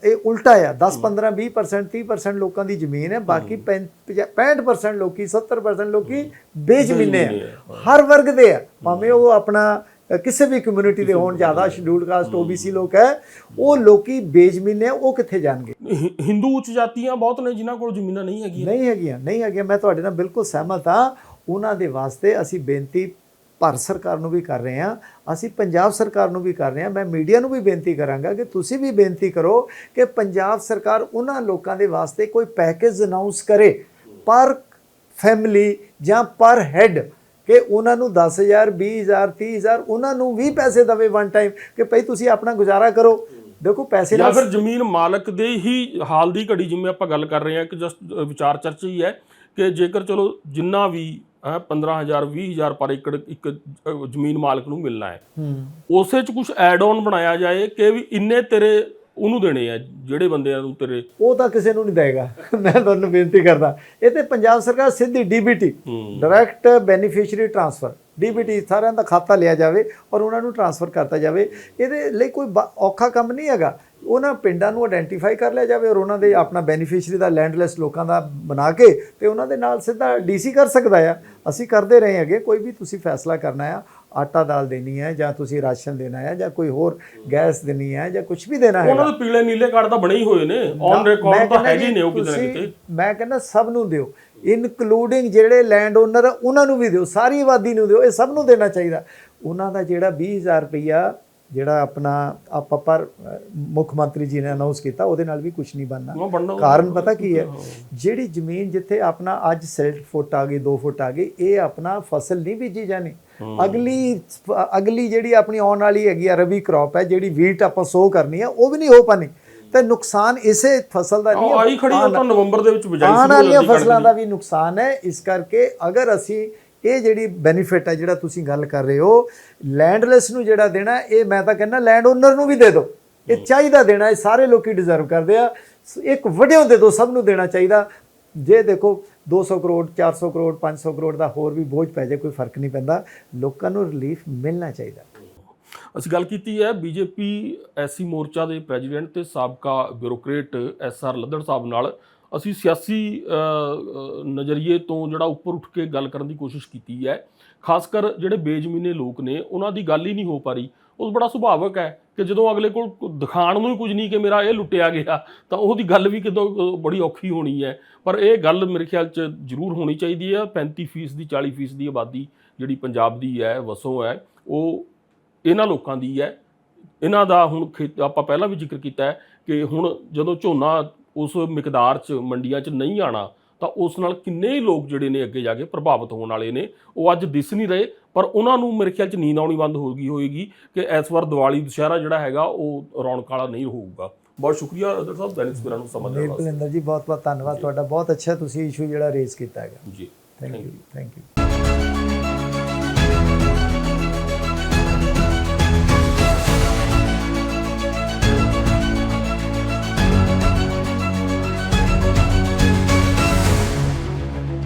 ਇਹ ਉਲਟਾ ਆ 10 15 20% 30% ਲੋਕਾਂ ਦੀ ਜ਼ਮੀਨ ਹੈ। ਬਾਕੀ 65% ਲੋਕੀ 70% ਲੋਕੀ ਬੇਜ਼ਮੀਨੇ ਆ। ਹਰ ਵਰਗ ਦੇ ਆ। ਭਾਵੇਂ ਉਹ ਆਪਣਾ ਕਿਸੇ ਵੀ ਕਮਿਊਨਿਟੀ ਦੇ ਹੋਣ ਜ਼ਿਆਦਾ ਸ਼ਡਿਊਲਡ ਕਾਸਟ OBC ਲੋਕ ਹੈ ਉਹ ਲੋਕੀ ਬੇਜ਼ਮੀਨੇ ਆ ਉਹ ਕਿੱਥੇ ਜਾਣਗੇ? ਹਿੰਦੂ ਉੱਚ ਜਾਤੀਆਂ ਬਹੁਤ ਨੇ ਜਿਨ੍ਹਾਂ ਕੋਲ ਜ਼ਮੀਨਾਂ ਨਹੀਂ ਹੈਗੀਆਂ। ਨਹੀਂ ਹੈਗੀਆਂ ਨਹੀਂ ਹੈਗੀਆਂ। ਮੈਂ ਤੁਹਾਡੇ ਨਾਲ ਬਿਲਕੁਲ ਸਹਿਮਤ ਹਾਂ। ਉਹਨਾਂ ਦੇ ਵਾਸਤੇ ਅਸੀਂ ਬੇਨਤੀ ਭਾਰਤ ਸਰਕਾਰ ਨੂੰ ਵੀ ਕਰ ਰਹੇ ਹਾਂ। ਅਸੀਂ ਪੰਜਾਬ ਸਰਕਾਰ ਨੂੰ ਵੀ ਕਰ ਰਹੇ ਹਾਂ। ਮੈਂ ਮੀਡੀਆ ਨੂੰ ਵੀ ਬੇਨਤੀ ਕਰਾਂਗਾ ਕਿ ਤੁਸੀਂ ਵੀ ਬੇਨਤੀ ਕਰੋ ਕਿ ਪੰਜਾਬ ਸਰਕਾਰ ਉਹਨਾਂ ਲੋਕਾਂ ਦੇ ਵਾਸਤੇ ਕੋਈ ਪੈਕੇਜ ਅਨਾਉਂਸ ਕਰੇ। ਪਰ ਫੈਮਿਲੀ ਜਾਂ ਪਰ ਹੈਡ ਕਿ ਉਹਨਾਂ ਨੂੰ 10000 20000 30000 ਉਹਨਾਂ ਨੂੰ ਵੀ ਪੈਸੇ ਦਵੇ ਵਨ ਟਾਈਮ ਕਿ ਭਈ ਤੁਸੀਂ ਆਪਣਾ ਗੁਜ਼ਾਰਾ ਕਰੋ। ਦੇਖੋ ਪੈਸੇ ਨਾਲ ਫਿਰ ਜ਼ਮੀਨ ਮਾਲਕ ਦੇ ਹੀ ਹਾਲ ਦੀ ਘੜੀ ਜਿਵੇਂ ਆਪਾਂ ਗੱਲ ਕਰ ਰਹੇ ਹਾਂ ਕਿ ਜਸਟ ਵਿਚਾਰ ਚਰਚਾ ਹੀ ਹੈ ਕਿ ਜੇਕਰ ਚਲੋ ਜਿੰਨਾ ਵੀ ਹੈ 15000 20000 ਪਰ ਏਕੜ ਇੱਕ ਜ਼ਮੀਨ ਮਾਲਕ ਨੂੰ ਮਿਲਣਾ ਹੈ। ਹੂੰ। ਉਸੇ ਚ ਕੁਝ ਐਡ ਆਨ ਬਣਾਇਆ ਜਾਏ ਕਿ ਵੀ ਇੰਨੇ ਤੇਰੇ ਉਹਨੂੰ ਦੇਣੇ ਆ ਜਿਹੜੇ ਬੰਦਿਆਂ ਨੂੰ ਤੇਰੇ। ਉਹ ਤਾਂ ਕਿਸੇ ਨੂੰ ਨਹੀਂ ਦੇਗਾ। ਮੈਂ ਤੁਹਾਨੂੰ ਬੇਨਤੀ ਕਰਦਾ ਇਹ ਤੇ ਪੰਜਾਬ ਸਰਕਾਰ ਸਿੱਧੀ DBT. Direct beneficiary transfer DBT ਸਾਰਿਆਂ ਦਾ ਖਾਤਾ ਲਿਆ ਜਾਵੇ ਔਰ ਉਹਨਾਂ ਨੂੰ ਟ੍ਰਾਂਸਫਰ ਕਰਤਾ ਜਾਵੇ। ਇਹਦੇ ਲਈ ਕੋਈ ਔਖਾ ਕੰਮ ਨਹੀਂ ਹੈਗਾ। ਉਹਨਾਂ ਪਿੰਡਾਂ ਨੂੰ ਆਇਡੈਂਟੀਫਾਈ ਕਰ ਲਿਆ ਜਾਵੇ ਔਰ ਉਹਨਾਂ ਦੇ ਆਪਣਾ ਬੈਨੀਫੀਸ਼ੀਅਰੀ ਦਾ ਲੈਂਡਲੈਸ ਲੋਕਾਂ ਦਾ ਬਣਾ ਕੇ ਤੇ ਉਹਨਾਂ ਦੇ ਨਾਲ ਸਿੱਧਾ ਡੀਸੀ ਕਰ ਸਕਦਾ ਆ। ਅਸੀਂ ਕਰਦੇ ਰਹੇ ਹੈਗੇ ਕੋਈ ਵੀ ਤੁਸੀਂ ਫੈਸਲਾ ਕਰਨਾ ਆ ਆਟਾ ਦਾਲ ਦੇਣੀ ਹੈ ਜਾਂ ਤੁਸੀਂ ਰਾਸ਼ਨ ਦੇਣਾ ਹੈ ਜਾਂ ਕੋਈ ਹੋਰ ਗੈਸ ਦੇਣੀ ਹੈ ਜਾਂ ਕੁਝ ਵੀ ਦੇਣਾ ਹੈ ਉਹਨਾਂ ਦੇ ਪੀਲੇ ਨੀਲੇ ਕਾਰਡ ਤਾਂ ਬਣੇ ਹੀ ਹੋਏ ਨੇ। ਔਨ ਰਿਕਾਰਡ ਤਾਂ ਹੈਗੇ ਨੇ ਉਹ ਕਿਤੇ ਨਾ ਕਿਤੇ। ਮੈਂ ਕਹਿੰਦਾ ਸਭ ਨੂੰ ਦਿਓ। ਇਨਕਲੂਡਿੰਗ ਜਿਹੜੇ ਲੈਂਡ ਓਨਰ ਉਹਨਾਂ ਨੂੰ ਵੀ ਦਿਓ। ਸਾਰੀ ਆਬਾਦੀ ਨੂੰ ਦਿਓ। ਇਹ ਸਭ ਨੂੰ ਦੇਣਾ ਚਾਹੀਦਾ। ਉਹਨਾਂ ਦਾ ਜਿਹੜਾ 20000 ਰੁਪਇਆ ਜਿਹੜਾ ਆਪਣਾ ਆਪਾਂ ਪਰ ਮੁੱਖ ਮੰਤਰੀ ਜੀ ਨੇ ਅਨਾਉਂਸ ਕੀਤਾ ਉਹਦੇ ਨਾਲ ਵੀ ਕੁਝ ਨਹੀਂ ਬਣਨਾ। ਕਾਰਨ ਪਤਾ ਕੀ ਹੈ? ਜਿਹੜੀ ਜ਼ਮੀਨ ਜਿੱਥੇ ਆਪਣਾ ਅੱਜ ਸਿਲਟ ਫੁੱਟ ਆ ਗਈ 2 ਫੁੱਟ ਆ ਗਈ ਇਹ ਆਪਣਾ ਫਸਲ ਨਹੀਂ ਬੀਜੀ ਜਾਣੀ। ਅਗਲੀ ਅਗਲੀ ਜਿਹੜੀ ਆਪਣੀ ਆਉਣ ਵਾਲੀ ਹੈਗੀ ਆ ਰਵੀ ਕ੍ਰੌਪ ਹੈ ਜਿਹੜੀ ਵੀਟ ਆਪਾਂ ਸੋ ਕਰਨੀ ਆ ਉਹ ਵੀ ਨਹੀਂ ਹੋ ਪਾਣੀ। ਤੇ ਨੁਕਸਾਨ ਇਸੇ ਫਸਲ ਦਾ ਨਹੀਂ ਹੈ, ਆਈ ਖੜੀ ਤਾਂ ਨਵੰਬਰ ਦੇ ਵਿੱਚ ਬਿਜਾਈ ਆਉਣ ਸ਼ੁਰੂ ਹੋ ਵਾਲੀਆਂ ਫਸਲਾਂ। ਦਾ ਵੀ ਨੁਕਸਾਨ ਹੈ। ਇਸ ਕਰਕੇ ਅਗਰ ਅਸੀਂ ਇਹ ਜਿਹੜੀ ਬੈਨੀਫਿਟ ਹੈ ਜਿਹੜਾ ਤੁਸੀਂ ਗੱਲ ਕਰ ਰਹੇ ਹੋ ਲੈਂਡਲੈਸ ਨੂੰ ਜਿਹੜਾ ਦੇਣਾ ਇਹ ਮੈਂ ਤਾਂ ਕਹਿੰਦਾ ਲੈਂਡ ਓਨਰ ਨੂੰ ਵੀ ਦੇ ਦਿਓ। ਇਹ ਚਾਹੀਦਾ ਦੇਣਾ ਇਹ ਸਾਰੇ ਲੋਕੀ ਡਿਜ਼ਰਵ ਕਰਦੇ ਆ। ਇੱਕ ਵੱਡਿਆਂ ਦੇ ਦਿਓ ਸਭ ਨੂੰ ਦੇਣਾ ਚਾਹੀਦਾ। ਜੇ ਦੇਖੋ 200 ਕਰੋੜ 400 ਕਰੋੜ 500 ਕਰੋੜ ਦਾ ਹੋਰ ਵੀ ਬੋਝ ਪੈ ਜਾਏ ਕੋਈ ਫ਼ਰਕ ਨਹੀਂ ਪੈਂਦਾ। ਲੋਕਾਂ ਨੂੰ ਰਿਲੀਫ ਮਿਲਣਾ ਚਾਹੀਦਾ। ਅਸੀਂ ਗੱਲ ਕੀਤੀ ਹੈ ਬੀਜੇਪੀ ਐਸਸੀ ਮੋਰਚਾ ਦੇ ਪ੍ਰੈਜ਼ੀਡੈਂਟ ਤੇ ਸਾਬਕਾ ਬਿਊਰੋਕਰੇਟ ਐਸਆਰ ਲੱਦੜ ਸਾਹਿਬ ਨਾਲ। ਅਸੀਂ ਸਿਆਸੀ ਨਜ਼ਰੀਏ ਤੋਂ ਜਿਹੜਾ ਉੱਪਰ ਉੱਠ ਕੇ ਗੱਲ ਕਰਨ ਦੀ ਕੋਸ਼ਿਸ਼ ਕੀਤੀ ਹੈ, ਖਾਸ ਕਰ ਜਿਹੜੇ ਬੇਜ਼ਮੀਨੇ ਲੋਕ ਨੇ, ਉਹਨਾਂ ਦੀ ਗੱਲ ਹੀ ਨਹੀਂ ਹੋ ਪਾ ਰਹੀ। ਉਹ ਬੜਾ ਸੁਭਾਵਕ ਹੈ ਕਿ ਜਦੋਂ ਅਗਲੇ ਕੋਲ ਕੁ- ਦਿਖਾਣ ਨੂੰ ਹੀ ਕੁਝ ਨਹੀਂ ਕਿ ਮੇਰਾ ਇਹ ਲੁੱਟਿਆ ਗਿਆ, ਤਾਂ ਉਹਦੀ ਗੱਲ ਵੀ ਕਿਦੋਂ ਬੜੀ ਔਖੀ ਹੋਣੀ ਹੈ। ਪਰ ਇਹ ਗੱਲ ਮੇਰੇ ਖਿਆਲ 'ਚ ਜ਼ਰੂਰ ਹੋਣੀ ਚਾਹੀਦੀ ਹੈ। 35% ਦੀ 40% ਦੀ ਆਬਾਦੀ ਜਿਹੜੀ ਪੰਜਾਬ ਦੀ ਹੈ, ਵਸੋਂ ਹੈ, ਉਹ ਇਹਨਾਂ ਲੋਕਾਂ ਦੀ ਹੈ। ਇਹਨਾਂ ਦਾ ਹੁਣ ਖੇਤ- ਆਪਾਂ ਪਹਿਲਾਂ ਵੀ ਜ਼ਿਕਰ ਕੀਤਾ ਹੈ ਕਿ ਹੁਣ ਜਦੋਂ ਝੋਨਾ ਉਸ ਮਿਕਦਾਰ 'ਚ ਮੰਡੀਆਂ 'ਚ ਨਹੀਂ ਆਣਾ ਤਾਂ ਉਸ ਨਾਲ ਕਿੰਨੇ ਹੀ ਲੋਕ ਜਿਹੜੇ ਨੇ ਅੱਗੇ ਜਾ ਕੇ ਪ੍ਰਭਾਵਿਤ ਹੋਣ ਵਾਲੇ ਨੇ ਉਹ ਅੱਜ ਦਿਸ ਨਹੀਂ ਰਹੇ ਪਰ ਉਹਨਾਂ ਨੂੰ ਮੇਰੇ ਖਿਆਲ 'ਚ ਨੀਂਦ ਆਉਣੀ ਬੰਦ ਹੋ ਗਈ ਹੋਏਗੀ ਕਿ ਇਸ ਵਾਰ ਦੀਵਾਲੀ ਦੁਸ਼ਹਿਰਾ ਜਿਹੜਾ ਹੈਗਾ ਉਹ ਰੌਣਕ ਵਾਲਾ ਨਹੀਂ ਹੋਊਗਾ। ਬਹੁਤ ਸ਼ੁਕਰੀਆ ਅਦਰ ਸਾਹਿਬ ਦੈਨਿਕ ਸਵੇਰਾ ਨੂੰ ਸਮਝ ਨੀਲ ਭਲਿੰਦਰ ਜੀ ਬਹੁਤ ਬਹੁਤ ਧੰਨਵਾਦ ਤੁਹਾਡਾ ਬਹੁਤ ਅੱਛਾ ਤੁਸੀਂ ਇਸ਼ੂ ਜਿਹੜਾ ਰੇਜ਼ ਕੀਤਾ ਹੈਗਾ। ਜੀ ਥੈਂਕ ਯੂ ਥੈਂਕ ਯੂ